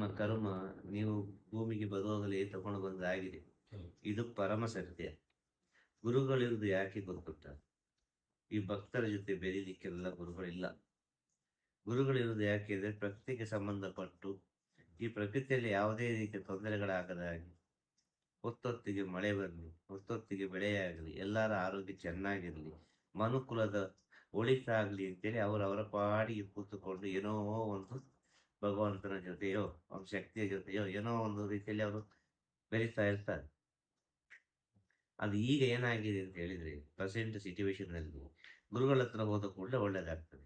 ನಿಮ್ಮ ಕರ್ಮ ನೀವು ಭೂಮಿಗೆ ಬರುವಾಗಲೇ ತಗೊಂಡು ಬಂದಾಗಿದೆ. ಇದು ಪರಮ ಸತ್ಯ. ಗುರುಗಳಿರುವುದು ಯಾಕೆ ಗೊತ್ತುಂಟ? ಈ ಭಕ್ತರ ಜೊತೆ ಬೆರೀಲಿಕ್ಕೆಲ್ಲ ಗುರುಗಳಿಲ್ಲ. ಗುರುಗಳಿರುವುದು ಯಾಕೆ ಅಂದರೆ ಪ್ರಕೃತಿಗೆ ಸಂಬಂಧಪಟ್ಟು ಈ ಪ್ರಕೃತಿಯಲ್ಲಿ ಯಾವುದೇ ರೀತಿಯ ತೊಂದರೆಗಳಾಗದ ಹಾಗೆ. ಹೊತ್ತೊತ್ತಿಗೆ ಮಳೆ ಬರಲಿ ಹೊತ್ತೊತ್ತಿಗೆ ಬೆಳೆಯಾಗಲಿ ಎಲ್ಲರ ಆರೋಗ್ಯ ಚೆನ್ನಾಗಿರಲಿ ಮನುಕುಲದ ಒಳಿತಾಗಲಿ ಅಂತೇಳಿ ಅವರವರ ಪಾಡಿಗೆ ಕೂತುಕೊಂಡು ಏನೋ ಒಂದು ಭಗವಂತನ ಜೊತೆಯೋ ಅವನ ಶಕ್ತಿಯ ಜೊತೆಯೋ ಏನೋ ಒಂದು ರೀತಿಯಲ್ಲಿ ಅವರು ಬೆರೀತಾ ಇರ್ತಾರೆ ಅದು ಈಗ ಏನಾಗಿದೆ ಅಂತ ಹೇಳಿದ್ರೆ ಪ್ರೆಸೆಂಟ್ ಸಿಚುವೇಶನ್ನಲ್ಲಿ ಗುರುಗಳ ಹತ್ರ ಹೋದ ಕೂಡಲೇ ಒಳ್ಳೇದಾಗ್ತದೆ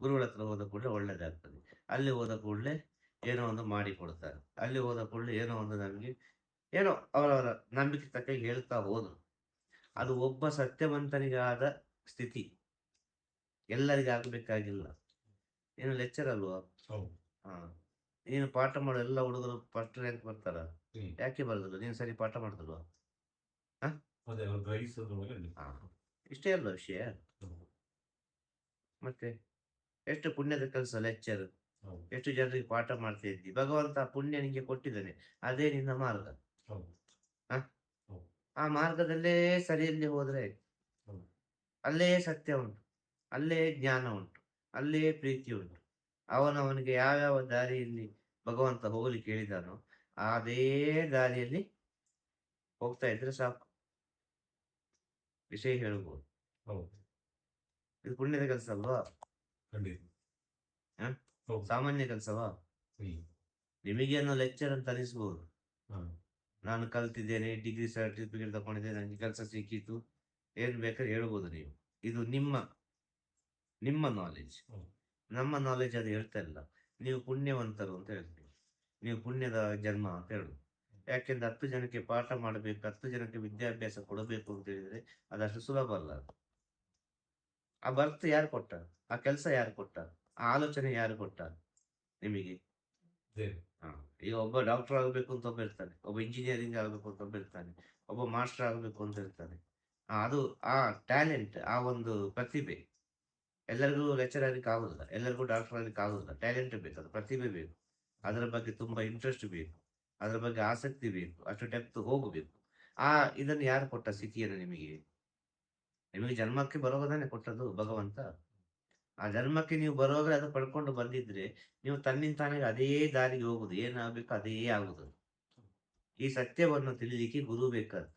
ಗುರುಗಳ ಹತ್ರ ಹೋದ ಕೂಡಲೇ ಒಳ್ಳೇದಾಗ್ತದೆ ಅಲ್ಲಿ ಹೋದ ಕೂಡಲೇ ಏನೋ ಒಂದು ಮಾಡಿ ಕೊಡ್ತಾರೆ ಅಲ್ಲಿ ಹೋದ ಕೂಡಲೇ ಏನೋ ಒಂದು ನಮಗೆ ಏನೋ ಅವರವರ ನಂಬಿಕೆ ತಕ್ಕ ಹೇಳ್ತಾ ಹೋದರು ಅದು ಒಬ್ಬ ಸತ್ಯವಂತನಿಗಾದ ಸ್ಥಿತಿ ಎಲ್ಲರಿಗೆ ಆಗಬೇಕಾಗಿಲ್ಲ ಏನು ಲೆಕ್ಚರ್ ಅಲ್ವಾ ನೀನು ಪಾಠ ಮಾಡೋ ಎಲ್ಲ ಹುಡುಗರು ಫಸ್ಟ್ ರ್ಯಾಂಕ್ ಬರ್ತಾರ. ಯಾಕೆ ಬರೋದಿಲ್ಲ ನೀನು ಸರಿ ಪಾಠ ಮಾಡಿದಲ್ವಾ ಇಷ್ಟೇ ಅಲ್ಲ ವಿಷಯ? ಮತ್ತೆ ಎಷ್ಟು ಪುಣ್ಯದ ಕೆಲಸ ಲೆಕ್ಚರ್ ಎಷ್ಟು ಜನರಿಗೆ ಪಾಠ ಮಾಡ್ತಾ ಇದ್ದಿ? ಭಗವಂತ ಪುಣ್ಯ ನಿಮಗೆ ಕೊಟ್ಟಿದ್ದಾನೆ. ಅದೇ ನಿನ್ನ ಮಾರ್ಗ. ಆ ಮಾರ್ಗದಲ್ಲೇ ಸರಿಯಲ್ಲಿ ಹೋದ್ರೆ. ಅಲ್ಲೇ ಸತ್ಯ ಉಂಟು. ಅಲ್ಲೇ ಜ್ಞಾನ ಉಂಟು. ಅಲ್ಲೇ ಪ್ರೀತಿ ಉಂಟು. ಅವನವನಿಗೆ ಯಾವ್ಯಾವ ದಾರಿಯಲ್ಲಿ ಭಗವಂತ ಹೋಗಲಿ ಹೇಳಿದಾನೋ ಅದೇ ದಾರಿಯಲ್ಲಿ ಹೋಗ್ತಾ ಇದ್ರೆ ಸಾಕು. ವಿಷಯ ಹೇಳ್ಬೋದು. ಇದು ಪುಣ್ಯದ ಕೆಲಸ ಅಲ್ವಾ? ಸಾಮಾನ್ಯ ಕೆಲಸವಾ? ನಿಮಗೇನು ಲೆಕ್ಚರ್ ಅಂತ ಅನಿಸ್ಬೋದು. ನಾನು ಕಲ್ತಿದ್ದೇನೆ ಡಿಗ್ರಿ ಸರ್ಟಿಫಿಕೇಟ್ ತಗೊಂಡಿದ್ದೇನೆ ನನಗೆ ಕೆಲಸ ಸಿಕ್ಕಿತ್ತು ಏನ್ ಬೇಕಾದ್ರೆ ಹೇಳ್ಬೋದು ನೀವು. ಇದು ನಿಮ್ಮ ನಿಮ್ಮ ನಾಲೆಜ್. ನಮ್ಮ ನಾಲೆಜ್ ಅದು ಹೇಳ್ತಾ ಇಲ್ಲ. ನೀವು ಪುಣ್ಯವಂತರು ಅಂತ ಹೇಳ್ತೀವಿ. ನೀವು ಪುಣ್ಯದ ಜನ್ಮ ಅಂತ ಹೇಳುದು ಯಾಕೆಂದ್ರೆ ಹತ್ತು ಜನಕ್ಕೆ ಪಾಠ ಮಾಡಬೇಕು ಹತ್ತು ಜನಕ್ಕೆ ವಿದ್ಯಾಭ್ಯಾಸ ಕೊಡಬೇಕು ಅಂತ ಹೇಳಿದ್ರೆ ಅದಷ್ಟು ಸುಲಭ ಅಲ್ಲ ಆ ಬರ್ತ್ ಯಾರು ಕೊಟ್ಟ? ಆ ಕೆಲಸ ಯಾರು ಕೊಟ್ಟ? ಆ ಆಲೋಚನೆ ಯಾರು ಕೊಟ್ಟ? ನಿಮಗೆ. ಈಗ ಒಬ್ಬ ಡಾಕ್ಟರ್ ಆಗಬೇಕು ಅಂತ ಒಬ್ಬ ಇರ್ತಾನೆ ಒಬ್ಬ ಇಂಜಿನಿಯರಿಂಗ್ ಆಗಬೇಕು ಅಂತ ಒಬ್ಬ ಇರ್ತಾನೆ ಒಬ್ಬ ಮಾಸ್ಟರ್ ಆಗಬೇಕು ಅಂತ ಇರ್ತಾನೆ. ಅದು ಆ ಟ್ಯಾಲೆಂಟ್ ಆ ಒಂದು ಪ್ರತಿಭೆ ಎಲ್ಲರಿಗೂ ಲೆಕ್ಚರ್ ಆಗಲಿಕ್ಕೆ ಆಗುದಿಲ್ಲ. ಎಲ್ಲರಿಗೂ ಡಾಕ್ಟರ್ ಆಗಲಿಕ್ಕೆ ಆಗೋದಿಲ್ಲ. ಟ್ಯಾಲೆಂಟ್ ಬೇಕು, ಅದು ಪ್ರತಿಭೆ ಬೇಕು. ಅದರ ಬಗ್ಗೆ ತುಂಬಾ ಇಂಟ್ರೆಸ್ಟ್ ಬೇಕು. ಅದರ ಬಗ್ಗೆ ಆಸಕ್ತಿ ಬೇಕು. ಅಷ್ಟು ಡೆಪ್ತ್ ಹೋಗಬೇಕು. ಆ ಇದನ್ನು ಯಾರು ಕೊಟ್ಟ ಸ್ಥಿತಿಯನ್ನು ನಿಮಗೆ? ನಿಮಗೆ ಜನ್ಮಕ್ಕೆ ಬರೋದಾನೆ ಕೊಟ್ಟದ್ದು ಭಗವಂತ? ಆ ಜನ್ಮಕ್ಕೆ ನೀವು ಬರೋದ್ರೆ ಅದು ಪಡ್ಕೊಂಡು ಬಂದಿದ್ರೆ ನೀವು ತನ್ನಿಂದ ತಾನೇ ಅದೇ ದಾರಿಗೆ ಹೋಗುದು. ಏನಾಗಬೇಕು ಅದೇ ಆಗುದು. ಈ ಸತ್ಯವನ್ನು ತಿಳಿಲಿಕ್ಕೆ ಗುರು ಬೇಕಾದ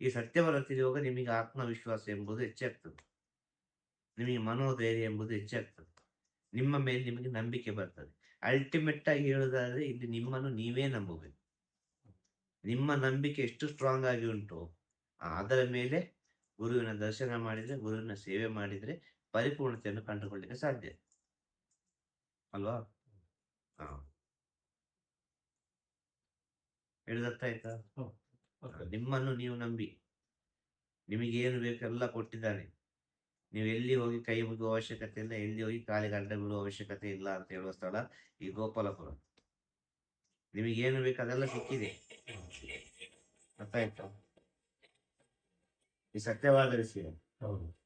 ಈ ಸತ್ಯವನ್ನು ತಿಳಿಯುವಾಗ ನಿಮಗೆ ಆತ್ಮವಿಶ್ವಾಸ ಎಂಬುದು ಹೆಚ್ಚಾಗ್ತದೆ. ನಿಮಗೆ ಮನೋಧೈರ್ಯ ಎಂಬುದು ಹೆಚ್ಚಾಗ್ತದೆ. ನಿಮ್ಮ ಮೇಲೆ ನಿಮಗೆ ನಂಬಿಕೆ ಬರ್ತದೆ. ಅಲ್ಟಿಮೇಟ್ ಆಗಿ ಹೇಳುವುದಾದ್ರೆ ಇಲ್ಲಿ ನಿಮ್ಮನ್ನು ನೀವೇ ನಂಬಬೇಕು. ನಿಮ್ಮ ನಂಬಿಕೆ ಎಷ್ಟು ಸ್ಟ್ರಾಂಗ್ ಆಗಿ ಉಂಟು, ಅದರ ಮೇಲೆ ಗುರುವಿನ ದರ್ಶನ ಮಾಡಿದ್ರೆ, ಗುರುವಿನ ಸೇವೆ ಮಾಡಿದ್ರೆ ಪರಿಪೂರ್ಣತೆಯನ್ನು ಕಂಡುಕೊಳ್ಳಿಕ್ಕೆ ಸಾಧ್ಯ. ಅಲ್ವಾ? ಹೇಳಿದರ್ಥ ಆಯ್ತಾ. ನಿಮ್ಮನ್ನು ನೀವು ನಂಬಿ. ನಿಮಗೇನು ಬೇಕೆಲ್ಲ ಕೊಟ್ಟಿದ್ದಾನೆ. ನೀವು ಎಲ್ಲಿ ಹೋಗಿ ಕೈ ಮುಗಿಯುವ ಅವಶ್ಯಕತೆ ಇಲ್ಲ ಎಲ್ಲಿ ಹೋಗಿ ಕಾಲಿಗೆ ಅಡ್ಡ ಬಿಡುವ ಅವಶ್ಯಕತೆ ಇಲ್ಲ ಅಂತ ಹೇಳುವ ಸ್ಥಳ ಈ ಗೋಪಾಲಪುರ. ನಿಮಗೇನು ಬೇಕು ಅದೆಲ್ಲ ಸಿಕ್ಕಿದೆ. ಗೊತ್ತಾಯ್ತು ಈ ಸತ್ಯವಾದ ವಿಷಯ. ಹೌದು.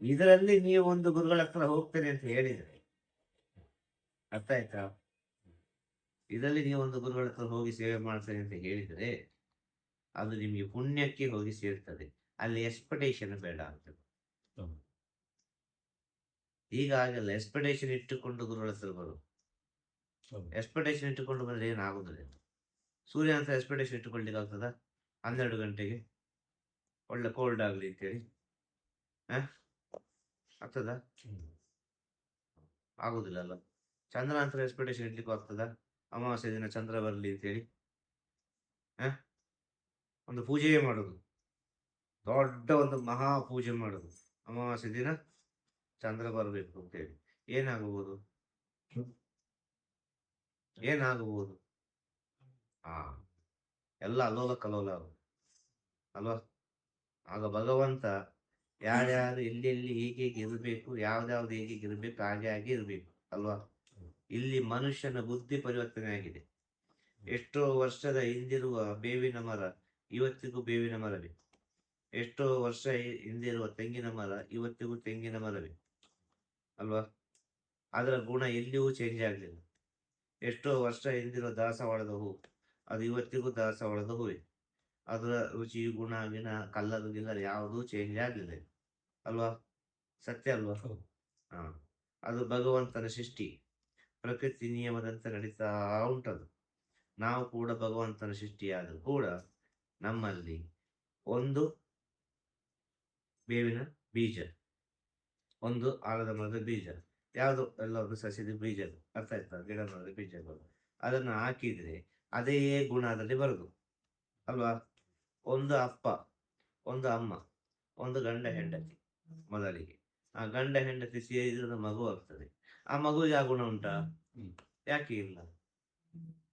ಇದರಲ್ಲಿ ನೀವು ಒಂದು ಗುರುಗಳ ಹತ್ರ ಹೋಗ್ತೇನೆ ಅಂತ ಹೇಳಿದ್ರೆ. ಅರ್ಥ ಆಯ್ತಾ ಇದರಲ್ಲಿ ನೀವು ಒಂದು ಗುರುಗಳ ಹತ್ರ ಹೋಗಿ ಸೇವೆ ಮಾಡ್ತೇನೆ ಅಂತ ಹೇಳಿದ್ರೆ ಅದು ನಿಮಗೆ ಪುಣ್ಯಕ್ಕೆ ಹೋಗಿ ಸೇರ್ತದೆ. ಅಲ್ಲಿ ಎಕ್ಸ್ಪೆಕ್ಟೇಷನ್ ಬೇಡ ಅಂತ. ಈಗಾಗಲ್ಲ ಈಗ ಆಗಲ್ಲ ಎಕ್ಸ್ಪೆಕ್ಟೇಷನ್ ಇಟ್ಟುಕೊಂಡು ಗುರುಗಳ ಹತ್ರ ಬರು. ಎಕ್ಸ್ಪೆಕ್ಟೇಷನ್ ಇಟ್ಟುಕೊಂಡು ಬಂದ್ರೆ ಏನಾಗುದಿಲ್ಲ ಸೂರ್ಯ ಅಂತ ಎಕ್ಸ್ಪೆಕ್ಟೇಷನ್ ಇಟ್ಟುಕೊಳ್ಳಿಕ್ಕೆ ಆಗ್ತದ? ಹನ್ನೆರಡು ಗಂಟೆಗೆ? ಒಳ್ಳೆ ಕೋಲ್ಡ್ ಆಗಲಿ ಅಂತೇಳಿ. ಆಗ್ತದ. ಆಗುದಿಲ್ಲ ಅಲ್ಲ. ಚಂದ್ರ ಅಂತ ಎಕ್ಸ್ಪೆಕ್ಟೇಷನ್ ಇಡ್ಲಿಕ್ಕೆ ಆಗ್ತದ? ಅಮಾವಾಸ್ಯ ದಿನ ಚಂದ್ರ ಬರಲಿ ಅಂತೇಳಿ. ಹ? ಒಂದು ಪೂಜೆಯೇ ಮಾಡೋದು. ದೊಡ್ಡ ಒಂದು ಮಹಾ ಪೂಜೆ ಮಾಡೋದು. ಅಮಾವಾಸ್ಯೆ ದಿನ ಚಂದ್ರ ಬರಬೇಕು ಅಂತೇಳಿ. ಏನಾಗಬಹುದು? ಏನಾಗಬಹುದು? ಆ, ಎಲ್ಲ ಅಲ್ಲೋಲ ಕಲೋಲ. ಅಲ್ವಾ? ಆಗ ಭಗವಂತ ಯಾರ್ಯಾರು ಎಲ್ಲೆಲ್ಲಿ ಹೇಗೆ ಹೇಗೆ ಇರಬೇಕು ಯಾವ್ದಾವ್ದು ಹೇಗೆ ಇರಬೇಕು, ಹಾಗೆ ಹಾಗೆ ಇರಬೇಕು. ಅಲ್ವಾ? ಇಲ್ಲಿ ಮನುಷ್ಯನ ಬುದ್ಧಿ ಪರಿವರ್ತನೆ ಆಗಿದೆ. ಎಷ್ಟೋ ವರ್ಷದ ಹಿಂದಿರುವ ಬೇವಿನ ಮರ ಇವತ್ತಿಗೂ ಬೇವಿನ ಮರವೇ? ಎಷ್ಟೋ ವರ್ಷ ಹಿಂದಿರುವ ತೆಂಗಿನ ಮರ ಇವತ್ತಿಗೂ ತೆಂಗಿನ ಮರವೇ? ಅಲ್ವಾ? ಅದರ ಗುಣ ಎಲ್ಲಿಯೂ ಚೇಂಜ್ ಆಗಲಿಲ್ಲ. ಎಷ್ಟೋ ವರ್ಷ ಹಿಂದಿರೋ ದಾಸವಾಳದ ಹೂ ಅದು ಇವತ್ತಿಗೂ ದಾಸವಾಳದ ಹೂವೆ. ಅದರ ರುಚಿ ಗುಣ ವಿನ ಕಲ್ಲರ್ ಗಿಲ್ಲರ್ ಯಾವುದೂ ಚೇಂಜ್ ಆಗಲಿಲ್ಲ. ಅಲ್ವಾ? ಸತ್ಯ ಅಲ್ವಾ. ಹಾ. ಅದು ಭಗವಂತನ ಸೃಷ್ಟಿ. ಪ್ರಕೃತಿ ನಿಯಮದಂತೆ ನಡೀತಾ ಉಂಟದು. ನಾವು ಕೂಡ ಭಗವಂತನ ಸೃಷ್ಟಿಯಾದರೂ ಕೂಡ ನಮ್ಮಲ್ಲಿ ಒಂದು ಬೇವಿನ ಬೀಜ ಒಂದು ಆಲದ ಮರದ ಬೀಜ ಯಾವುದು ಎಲ್ಲ ಒಂದು ಸಸ್ಯದ ಬೀಜ. ಅರ್ಥ ಆಯ್ತಾ ಗಿಡ ಮರದ ಬೀಜಗಳು. ಅದನ್ನು ಹಾಕಿದ್ರೆ ಅದೇ ಗುಣ ಅದರಲ್ಲಿ ಬರುದು ಅಲ್ವಾ? ಒಂದು ಅಪ್ಪ ಒಂದು ಅಮ್ಮ ಒಂದು ಗಂಡ ಹೆಂಡತಿ ಮೊದಲಿಗೆ. ಆ ಗಂಡ ಹೆಂಡತಿ ಸೇರಿದ್ರೆ ಮಗು ಆಗ್ತದೆ. ಆ ಮಗುವಿಗೆ ಆ ಗುಣ ಉಂಟಾ. ಯಾಕೆ ಇಲ್ಲ?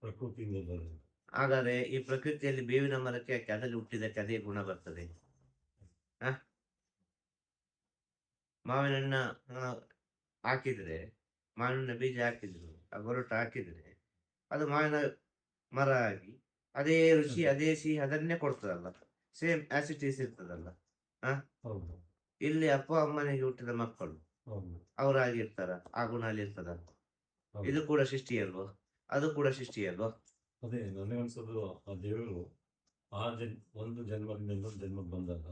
ಪ್ರಕೃತಿಯಿಂದ ಬರೋದು. ಹಾಗಾದ್ರೆ ಈ ಪ್ರಕೃತಿಯಲ್ಲಿ ಬೇವಿನ ಮರಕ್ಕೆ ಯಾಕೆ ಅದರಲ್ಲಿ ಹುಟ್ಟಿದಕ್ಕೆ ಅದೇ ಗುಣ ಬರ್ತದೆ. ಹ? ಮಾವಿನ ಹಣ್ಣ ಹಾಕಿದ್ರೆ ಮಾವಿನ ಬೀಜ ಹಾಕಿದ್ರು ಆ ಗೊರಟು ಹಾಕಿದ್ರೆ ಅದು ಮಾವಿನ ಮರ ಆಗಿ ಅದೇ ರುಚಿ ಅದೇ ಸಿಹಿ ಅದನ್ನೇ ಕೊಡ್ತದಲ್ಲ. ಸೇಮ್ ಆಸಿಟೀಸ್ ಇರ್ತದಲ್ಲ. ಹೌದು. ಇಲ್ಲಿ ಅಪ್ಪ ಅಮ್ಮನಿಗೆ ಹುಟ್ಟಿದ ಮಕ್ಕಳು ಅವರಾಗಿರ್ತಾರ ಆ ಗುಣ ಅಲ್ಲಿ ಇರ್ತದ ಇದು ಕೂಡ ಸೃಷ್ಟಿ ಅಲ್ವಾ? ಅದು ಕೂಡ ಸೃಷ್ಟಿ ಅಲ್ವಾ? ಅದೇ ನನಗನ್ಸೋದು ಆ ದೇವರು ಆ ಜನ್ ಒಂದು ಜನ್ಮದಿಂದ ಇನ್ನೊಂದು ಜನ್ಮಕ್ಕೆ ಬಂದಾಗ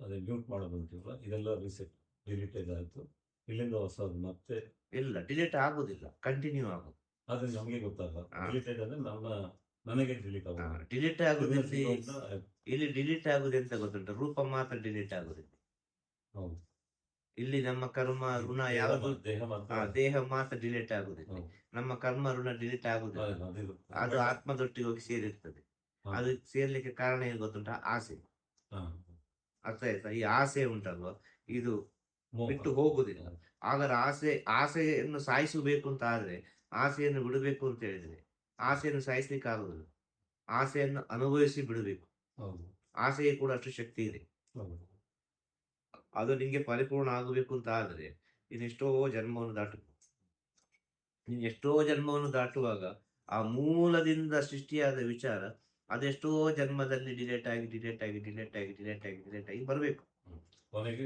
ಅದೇ ಮ್ಯೂಟ್ ಮಾಡೋದಂತೀವಲ್ಲ ಇದೆಲ್ಲ ರಿಸೆಟ್ ಡಿಲೀಟೆಡ್ ಆಯಿತು ಇಲ್ಲಿಂದ ಹೊಸದು ಮತ್ತೆ ಇಲ್ಲ ಡಿಲೀಟ್ ಆಗೋದಿಲ್ಲ ಕಂಟಿನ್ಯೂ ಆಗೋದು. ಆದ್ರೆ ನಮಗೆ ಗೊತ್ತಾಗಲ್ಲ. ಡಿಲೀಟ್ ಡಿಲೀಟೆಡ್ ಅಂದ್ರೆ ನಮ್ಮ ನನಗೆ ಡಿಲೀಟ್ ಆಗೋದು ಡಿಲೀಟ್ ಆಗೋದಿಲ್ಲ ಇಲ್ಲಿ ಡಿಲೀಟ್ ಆಗುದು ಅಂತ ಗೊತ್ತುಂಟು? ರೂಪ ಮಾತ್ರ ಡಿಲೀಟ್ ಆಗುದಿಲ್ಲ. ಹೌದು. ಇಲ್ಲಿ ನಮ್ಮ ಕರ್ಮ ಋಣ ಯಾವುದು? ದೇಹ ಮಾತ್ರ ದೇಹ ಮಾತ್ರ ಡಿಲೀಟ್ ಆಗುದಿಲ್ಲ. ನಮ್ಮ ಕರ್ಮ ಋಣ ಡಿಲೀಟ್ ಆಗುದಿಲ್ಲ. ಅದೇ, ಆತ್ಮದೊಟ್ಟಿಗೆ ಹೋಗಿ ಸೇರಿರ್ತದೆ. ಅದು ಸೇರ್ಲಿಕ್ಕೆ ಕಾರಣ ಏನು ಗೊತ್ತುಂಟ ಆಸೆ. ಅರ್ಥ ಆಯ್ತಾ? ಈ ಆಸೆ ಉಂಟಲ್ವಾ? ಇದು ಬಿಟ್ಟು ಹೋಗುದಿಲ್ಲ. ಆದ್ರೆ ಆಸೆ ಆಸೆಯನ್ನು ಸಾಯಿಸಬೇಕು ಅಂತ ಆದ್ರೆ ಆಸೆಯನ್ನು ಬಿಡಬೇಕು ಅಂತ ಹೇಳಿದ್ರೆ ಆಸೆಯನ್ನು ಸಾಯಿಸ್ಲಿಕ್ಕೆ ಆಗುದಿಲ್ಲ. ಆಸೆಯನ್ನು ಅನುಭವಿಸಿ ಬಿಡಬೇಕು. ಆಸೆಗೆ ಕೂಡ ಅಷ್ಟು ಶಕ್ತಿ ಇದೆ. ಅದು ನಿಮಗೆ ಪರಿಪೂರ್ಣ ಆಗಬೇಕು ಅಂತ ಆದರೆ ನೀನು ಎಷ್ಟೋ ಜನ್ಮವನ್ನು ದಾಟಬೇಕು ನೀನು ಎಷ್ಟೋ ಜನ್ಮವನ್ನು ದಾಟುವಾಗ ಆ ಮೂಲದಿಂದ ಸೃಷ್ಟಿಯಾದ ವಿಚಾರ ಅದೆಷ್ಟೋ ಜನ್ಮದಲ್ಲಿ ಡಿಲೇಟ್ ಆಗಿ ಡಿಲೇಟ್ ಆಗಿ ಡಿಲೇಟ್ ಆಗಿ ಡಿಲೇಟ್ ಆಗಿ ಡಿಲೇಟ್ ಆಗಿ ಬರಬೇಕು.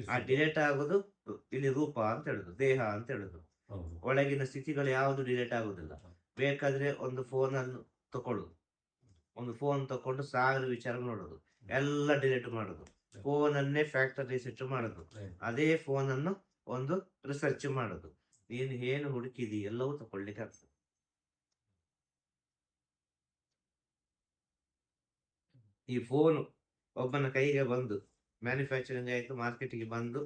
ಆ ಡಿಲೇಟ್ ಆಗೋದು ಇಲ್ಲಿ ರೂಪ ಅಂತ ಹೇಳುದು ದೇಹ ಅಂತ ಹೇಳುದು. ಒಳಗಿನ ಸ್ಥಿತಿಗಳು ಯಾವುದು ಡಿಲೇಟ್ ಆಗುದಿಲ್ಲ ಬೇಕಾದ್ರೆ ಒಂದು ಫೋನ್ ಅನ್ನು ತಕೊಳ್ಳುದು. ಒಂದು ಫೋನ್ ತಕೊಂಡು ಸಾವಿರ ವಿಚಾರ ನೋಡುದು. ಎಲ್ಲ ಡಿಲೇಟ್ ಮಾಡುದು. ಫೋನ್ ಅನ್ನೇ ಫ್ಯಾಕ್ಟರಿ ರಿಸರ್ಚ್ ಮಾಡುದು. ಅದೇ ಫೋನ್ ಅನ್ನು ಒಂದು ರಿಸರ್ಚ್ ಮಾಡುದು. ನೀನು ಏನು ಹುಡುಕಿದಿ ಎಲ್ಲವೂ ತಕೊಳ್ಳಿಕ್ಕೆ ಆಗ್ತದೆ. ಈ ಫೋನ್ ಒಬ್ಬನ ಕೈಗೆ ಬಂದು ಮ್ಯಾನುಫ್ಯಾಕ್ಚರಿಂಗ್ ಆಯ್ತು ಮಾರ್ಕೆಟಿಗೆ ಬಂದು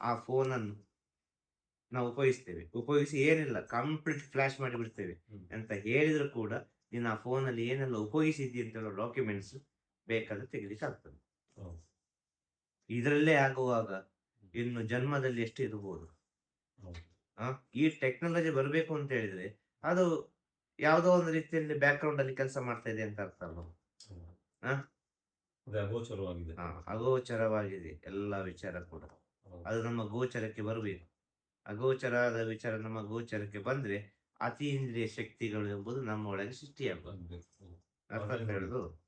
ಆ ಫೋನ್ ಅನ್ನು ನಾವು ಉಪಯೋಗಿಸ್ತೇವೆ. ಉಪಯೋಗಿಸಿ ಏನಿಲ್ಲ ಕಂಪ್ಲೀಟ್ ಫ್ಲಾಶ್ ಮಾಡಿ ಬಿಡ್ತೇವೆ ಅಂತ ಹೇಳಿದ್ರು ಕೂಡ ನೀನು ಆ ಫೋನಲ್ಲಿ ಏನೆಲ್ಲ ಉಪಯೋಗಿಸಿದ್ದಿ ಅಂತ ಹೇಳೋ ಡಾಕ್ಯುಮೆಂಟ್ಸ್ ಬೇಕಾದ್ರೆ ತೆಗಿಲಿಕ್ಕೆ ಆಗ್ತದೆ. ಇದರಲ್ಲೇ ಆಗುವಾಗ ಇನ್ನು ಜನ್ಮದಲ್ಲಿ ಎಷ್ಟು ಇರಬಹುದು? ಈ ಟೆಕ್ನಾಲಜಿ ಬರಬೇಕು ಅಂತ ಹೇಳಿದ್ರೆ ಅದು ಯಾವುದೋ ಒಂದು ರೀತಿಯಲ್ಲಿ ಬ್ಯಾಕ್ ಗ್ರೌಂಡ್ ಅಲ್ಲಿ ಕೆಲಸ ಮಾಡ್ತಾ ಇದೆ ಅಂತ ಅರ್ಥ ಅಲ್ವಾ? ಅಗೋಚರವಾಗಿದೆ. ಅಗೋಚರವಾಗಿದೆ ಎಲ್ಲ ವಿಚಾರ ಕೂಡ. ಅದು ನಮ್ಮ ಗೋಚರಕ್ಕೆ ಬರಬೇಕು. ಅಗೋಚರದ ವಿಚಾರ ನಮ್ಮ ಗೋಚರಕ್ಕೆ ಬಂದ್ರೆ ಅತೀಂದ್ರಿಯ ಶಕ್ತಿಗಳು ಎಂಬುದು ನಮ್ಮ ಒಳಗೆ ಸೃಷ್ಟಿಯಾಗಬೇಕು ಅರ್ಥ ಹೇಳುದು?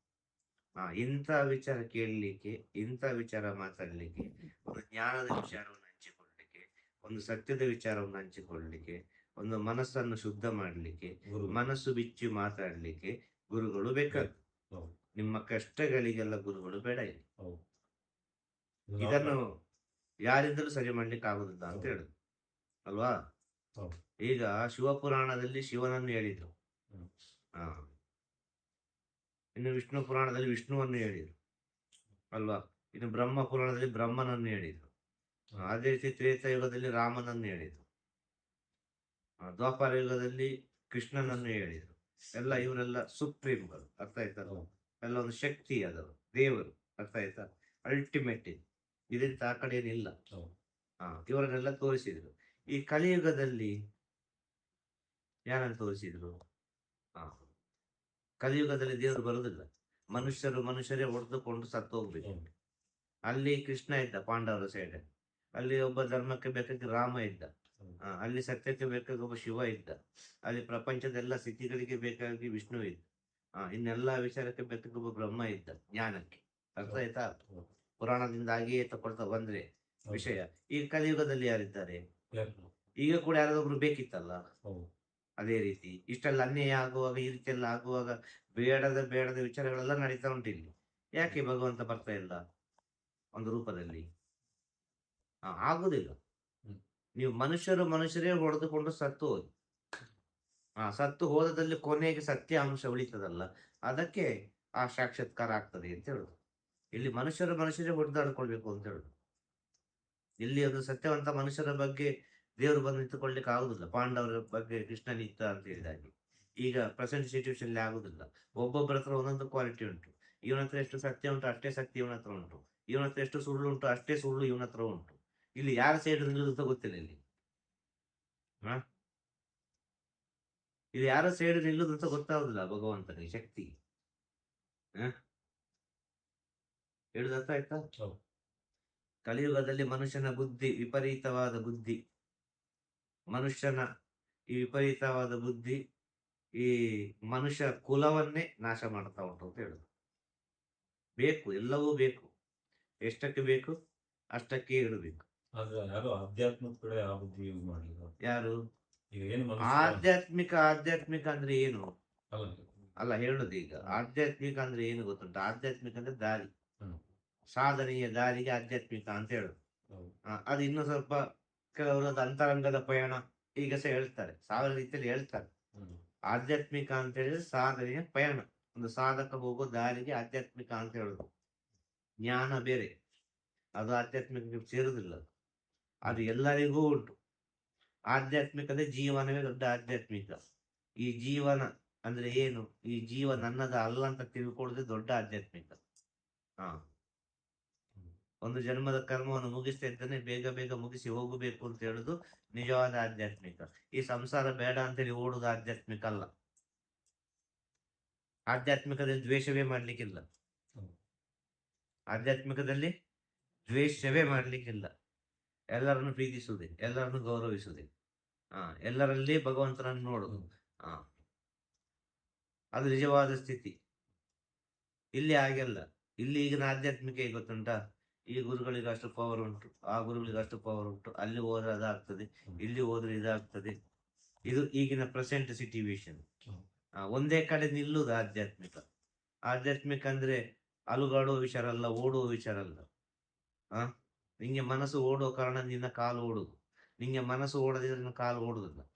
ಇಂಥ ವಿಚಾರ ಕೇಳಲಿಕ್ಕೆ ಇಂಥ ವಿಚಾರ ಮಾತಾಡಲಿಕ್ಕೆ ಒಂದು ಜ್ಞಾನದ ವಿಚಾರವನ್ನು ಹಂಚಿಕೊಳ್ಳಲಿಕ್ಕೆ ಒಂದು ಸತ್ಯದ ವಿಚಾರವನ್ನು ಹಂಚಿಕೊಳ್ಳಲಿಕ್ಕೆ ಒಂದು ಮನಸ್ಸನ್ನು ಶುದ್ಧ ಮಾಡಲಿಕ್ಕೆ ಗುರು ಮನಸ್ಸು ಬಿಚ್ಚಿ ಮಾತಾಡಲಿಕ್ಕೆ ಗುರುಗಳು ಬೇಕಾಗ್ತದೆ ನಿಮ್ಮ ಕಷ್ಟಗಳಿಗೆಲ್ಲ ಗುರುಗಳು ಬೇಡ ಇಲ್ಲಿ. ಇದನ್ನು ಯಾರಿಂದಲೂ ಸರಿ ಮಾಡ್ಲಿಕ್ಕೆ ಆಗುದಿಲ್ಲ ಅಂತ. ಹೇಳುದು. ಅಲ್ವಾ? ಈಗ ಶಿವಪುರಾಣದಲ್ಲಿ ಶಿವನನ್ನು ಹೇಳಿದ್ರು. ಹಾ ಇನ್ನು ವಿಷ್ಣು ಪುರಾಣದಲ್ಲಿ ವಿಷ್ಣುವನ್ನು ಹೇಳಿದ್ರು. ಅಲ್ವಾ? ಇನ್ನು ಬ್ರಹ್ಮ ಪುರಾಣದಲ್ಲಿ ಬ್ರಹ್ಮನನ್ನು ಹೇಳಿದ್ರು. ಅದೇ ರೀತಿ ತ್ರೇತಾಯುಗದಲ್ಲಿ ರಾಮನನ್ನು ಹೇಳಿದ್ರು. ದ್ವಾಪಾರ ಯುಗದಲ್ಲಿ ಕೃಷ್ಣನನ್ನು ಹೇಳಿದ್ರು. ಎಲ್ಲ ಇವರೆಲ್ಲ ಸುಪ್ರೀಂಗಳು. ಅರ್ಥ ಆಯ್ತಾ? ಎಲ್ಲ ಒಂದು ಶಕ್ತಿ ಅದರು ದೇವರು. ಅರ್ಥ ಆಯ್ತಾ? ಅಲ್ಟಿಮೇಟ್ ಇದು ಇದರಿಂದ ಆ ಕಡೆ ಏನಿಲ್ಲ. ಹಾ ಇವರನ್ನೆಲ್ಲ ತೋರಿಸಿದ್ರು. ಈ ಕಲಿಯುಗದಲ್ಲಿ ಯಾರನ್ನು ತೋರಿಸಿದ್ರು? ಹಾ ಕಲಿಯುಗದಲ್ಲಿ ದೇವರು ಬರುವುದಿಲ್ಲ ಮನುಷ್ಯರು ಮನುಷ್ಯರೇ ಹೊಡೆದುಕೊಂಡು ಸತ್ತು ಹೋಗ್ಬೇಕು ಅಲ್ಲಿ ಕೃಷ್ಣ ಇದ್ದ ಪಾಂಡವರ ಸೈಡ್ ಅಲ್ಲಿ. ಒಬ್ಬ ಧರ್ಮಕ್ಕೆ ಬೇಕಾಗಿ ರಾಮ ಇದ್ದ. ಅಲ್ಲಿ ಸತ್ಯಕ್ಕೆ ಬೇಕಾಗಿ ಒಬ್ಬ ಶಿವ ಇದ್ದ. ಅಲ್ಲಿ ಪ್ರಪಂಚದ ಎಲ್ಲ ಸ್ಥಿತಿಗಳಿಗೆ ಬೇಕಾಗಿ ವಿಷ್ಣು ಇದ್ದ. ಆ ಇನ್ನೆಲ್ಲ ವಿಚಾರಕ್ಕೆ ಬೇಕಾಗಿ ಒಬ್ಬ ಬ್ರಹ್ಮ ಇದ್ದ ಜ್ಞಾನಕ್ಕೆ. ಅರ್ಥ ಆಯ್ತಾ. ಪುರಾಣದಿಂದ ಹಾಗೆಯೇ ತಗೊಳ್ತಾ ಬಂದ್ರೆ ವಿಷಯ. ಈ ಕಲಿಯುಗದಲ್ಲಿ ಯಾರಿದ್ದಾರೆ? ಯಾರು? ಈಗ ಕೂಡ ಯಾರಾದ್ರೂ ಬೇಕಿತ್ತಲ್ಲ? ಅದೇ ರೀತಿ ಇಷ್ಟೆಲ್ಲ ಅನ್ಯಾಯ ಆಗುವಾಗ ಈ ರೀತಿಯೆಲ್ಲ ಎಲ್ಲ ಆಗುವಾಗ ಬೇಡದ ಬೇಡದ ವಿಚಾರಗಳೆಲ್ಲ ನಡೀತಾ ಉಂಟು ಇಲ್ಲಿ. ಯಾಕೆ ಭಗವಂತ ಬರ್ತಾ ಇಲ್ಲ ಒಂದು ರೂಪದಲ್ಲಿ? ಆಗುದಿಲ್ಲ. ನೀವು ಮನುಷ್ಯರು ಮನುಷ್ಯರೇ ಹೊಡೆದುಕೊಂಡು ಸತ್ತು ಹೋಗಿ. ಆ ಸತ್ತು ಹೋದದಲ್ಲಿ ಕೊನೆಗೆ ಸತ್ಯ ಅಂಶ ಉಳಿತದಲ್ಲ. ಅದಕ್ಕೆ ಆ ಸಾಕ್ಷಾತ್ಕಾರ ಆಗ್ತದೆ ಅಂತ ಹೇಳುದು. ಇಲ್ಲಿ ಮನುಷ್ಯರು ಮನುಷ್ಯರೇ ಹೊಡೆದಾಡ್ಕೊಳ್ಬೇಕು ಅಂತ ಹೇಳುದು. ಇಲ್ಲಿ ಒಂದು ಸತ್ಯವಂತ ಮನುಷ್ಯರ ಬಗ್ಗೆ ದೇವರು ಬಂದು ನಿಂತುಕೊಳ್ಳಿಕ್ಕೆ ಆಗುದಿಲ್ಲ. ಪಾಂಡವರ ಬಗ್ಗೆ ಕೃಷ್ಣ ನಿಂತ ಅಂತ ಹೇಳಿದಾಗೆ. ಈಗ ಪ್ರೆಸೆಂಟ್ ಸಿಚುವೇಶನ್ ಆಗುದಿಲ್ಲ. ಒಬ್ಬೊಬ್ಬರ ಹತ್ರ ಒಂದೊಂದು ಕ್ವಾಲಿಟಿ ಉಂಟು. ಇವನ ಹತ್ರ ಎಷ್ಟು ಸತ್ಯ ಉಂಟು ಅಷ್ಟೇ ಸತ್ಯ ಇವನ ಹತ್ರ ಉಂಟು. ಇವನ ಹತ್ರ ಎಷ್ಟು ಸುಳ್ಳು ಉಂಟು ಅಷ್ಟೇ ಸುಳ್ಳು ಇವನ ಹತ್ರ ಉಂಟು. ಇಲ್ಲಿ ಯಾರ ಸೈಡ್ ನಿಲ್ಲುದು ಅಂತ ಗೊತ್ತಿಲ್ಲ ಇಲ್ಲಿ. ಹ? ಇಲ್ಲಿ ಯಾರ ಸೈಡ್ ನಿಲ್ಲುದಂತ ಅಂತ ಗೊತ್ತಾಗುದಿಲ್ಲ ಭಗವಂತನಿಗೆ ಶಕ್ತಿ. ಹ? ಹೇಳುದು ಅರ್ಥ ಆಯ್ತಾ? ಕಲಿಯುಗದಲ್ಲಿ ಮನುಷ್ಯನ ಬುದ್ಧಿ ವಿಪರೀತವಾದ ಬುದ್ಧಿ. ಮನುಷ್ಯನ ಈ ವಿಪರೀತವಾದ ಬುದ್ಧಿ ಈ ಮನುಷ್ಯ ಕುಲವನ್ನೇ ನಾಶ ಮಾಡ್ತಾ ಉಂಟು ಅಂತ ಹೇಳುದು. ಬೇಕು ಎಲ್ಲವೂ ಬೇಕು. ಎಷ್ಟಕ್ಕೆ ಬೇಕು? ಅಷ್ಟಕ್ಕೆ ಇಡಬೇಕು ಯಾರು ಆಧ್ಯಾತ್ಮಿಕ ಆಧ್ಯಾತ್ಮಿಕ ಅಂದ್ರೆ ಏನು? ಅಲ್ಲ. ಅಲ್ಲ ಹೇಳುದು ಈಗ. ಆಧ್ಯಾತ್ಮಿಕ ಅಂದ್ರೆ ಏನು ಗೊತ್ತುಂಟು? ಆಧ್ಯಾತ್ಮಿಕ ಅಂದ್ರೆ ದಾರಿ. ಸಾಧನೆಯ ದಾರಿಗೆ ಆಧ್ಯಾತ್ಮಿಕ ಅಂತ ಹೇಳುದು. ಅದು ಇನ್ನು ಸ್ವಲ್ಪ ಕೆಲವರು ಅದು ಅಂತರಂಗದ ಪಯಣ ಈಗ ಸಹ ಹೇಳ್ತಾರೆ. ಸಾವಿರ ರೀತಿಯಲ್ಲಿ ಹೇಳ್ತಾರೆ. ಆಧ್ಯಾತ್ಮಿಕ ಅಂತ ಹೇಳಿದ್ರೆ ಸಾಧನೆಯ ಪಯಣ. ಒಂದು ಸಾಧಕ ಹೋಗೋ ದಾರಿಗೆ ಆಧ್ಯಾತ್ಮಿಕ ಅಂತ ಹೇಳುದು. ಜ್ಞಾನ ಬೇರೆ. ಅದು ಆಧ್ಯಾತ್ಮಿಕ ಸೇರುವುದಿಲ್ಲ ಅದು ಎಲ್ಲರಿಗೂ ಉಂಟು. ಆಧ್ಯಾತ್ಮಿಕದ ಜೀವನವೇ ದೊಡ್ಡ ಆಧ್ಯಾತ್ಮಿಕ. ಈ ಜೀವನ ಅಂದ್ರೆ ಏನು? ಈ ಜೀವ ನನ್ನದ ಅಲ್ಲ ಅಂತ ತಿಳ್ಕೊಳ್ಳೋದೇ ದೊಡ್ಡ ಆಧ್ಯಾತ್ಮಿಕ. ಹಾ. ಒಂದು ಜನ್ಮದ ಕರ್ಮವನ್ನು ಮುಗಿಸ್ತಾ ಇದ್ದಾನೆ ಬೇಗ ಬೇಗ ಮುಗಿಸಿ ಹೋಗಬೇಕು ಅಂತ ಹೇಳುದು ನಿಜವಾದ ಆಧ್ಯಾತ್ಮಿಕ. ಈ ಸಂಸಾರ ಬೇಡ ಅಂತೇಳಿ ಓಡುದು ಆಧ್ಯಾತ್ಮಿಕ ಅಲ್ಲ. ಆಧ್ಯಾತ್ಮಿಕದಲ್ಲಿ ದ್ವೇಷವೇ ಮಾಡ್ಲಿಕ್ಕಿಲ್ಲ. ಆಧ್ಯಾತ್ಮಿಕದಲ್ಲಿ ದ್ವೇಷವೇ ಮಾಡ್ಲಿಕ್ಕಿಲ್ಲ. ಎಲ್ಲರನ್ನು ಪ್ರೀತಿಸುವುದೇ, ಎಲ್ಲರನ್ನು ಗೌರವಿಸುವುದೇ. ಹಾ ಎಲ್ಲರಲ್ಲಿ ಭಗವಂತನನ್ನು ನೋಡುದು ಹಾ ಅದು ನಿಜವಾದ ಸ್ಥಿತಿ. ಇಲ್ಲಿ ಹಾಗೆಲ್ಲ ಇಲ್ಲಿ ಈಗಿನ ಆಧ್ಯಾತ್ಮಿಕ ಗೊತ್ತುಂಟಾ? ಈ ಗುರುಗಳಿಗೆ ಅಷ್ಟು ಪವರ್ ಉಂಟು. ಆ ಗುರುಗಳಿಗೆ ಅಷ್ಟು ಪವರ್ ಉಂಟು. ಅಲ್ಲಿ ಹೋದ್ರೆ ಅದಾಗ್ತದೆ, ಇಲ್ಲಿ ಹೋದ್ರೆ ಇದಾಗ್ತದೆ. ಇದು ಈಗಿನ ಪ್ರೆಸೆಂಟ್ ಸಿಟಿವೇಶನ್. ಒಂದೇ ಕಡೆ ನಿಲ್ಲುದು ಆಧ್ಯಾತ್ಮಿಕ. ಆಧ್ಯಾತ್ಮಿಕ ಅಂದ್ರೆ ಅಲುಗಾಡುವ ವಿಚಾರ ಅಲ್ಲ, ಓಡುವ ವಿಚಾರ ಅಲ್ಲ. ಆ, ನಿಂಗೆ ಮನಸ್ಸು ಓಡುವ ಕಾರಣ ನಿನ್ನ ಕಾಲು ಓಡುದು. ನಿಂಗೆ ಮನಸ್ಸು ಓಡದಿದ್ರೆ ನಿನ್ನ ಕಾಲು ಓಡುದಿಲ್ಲ.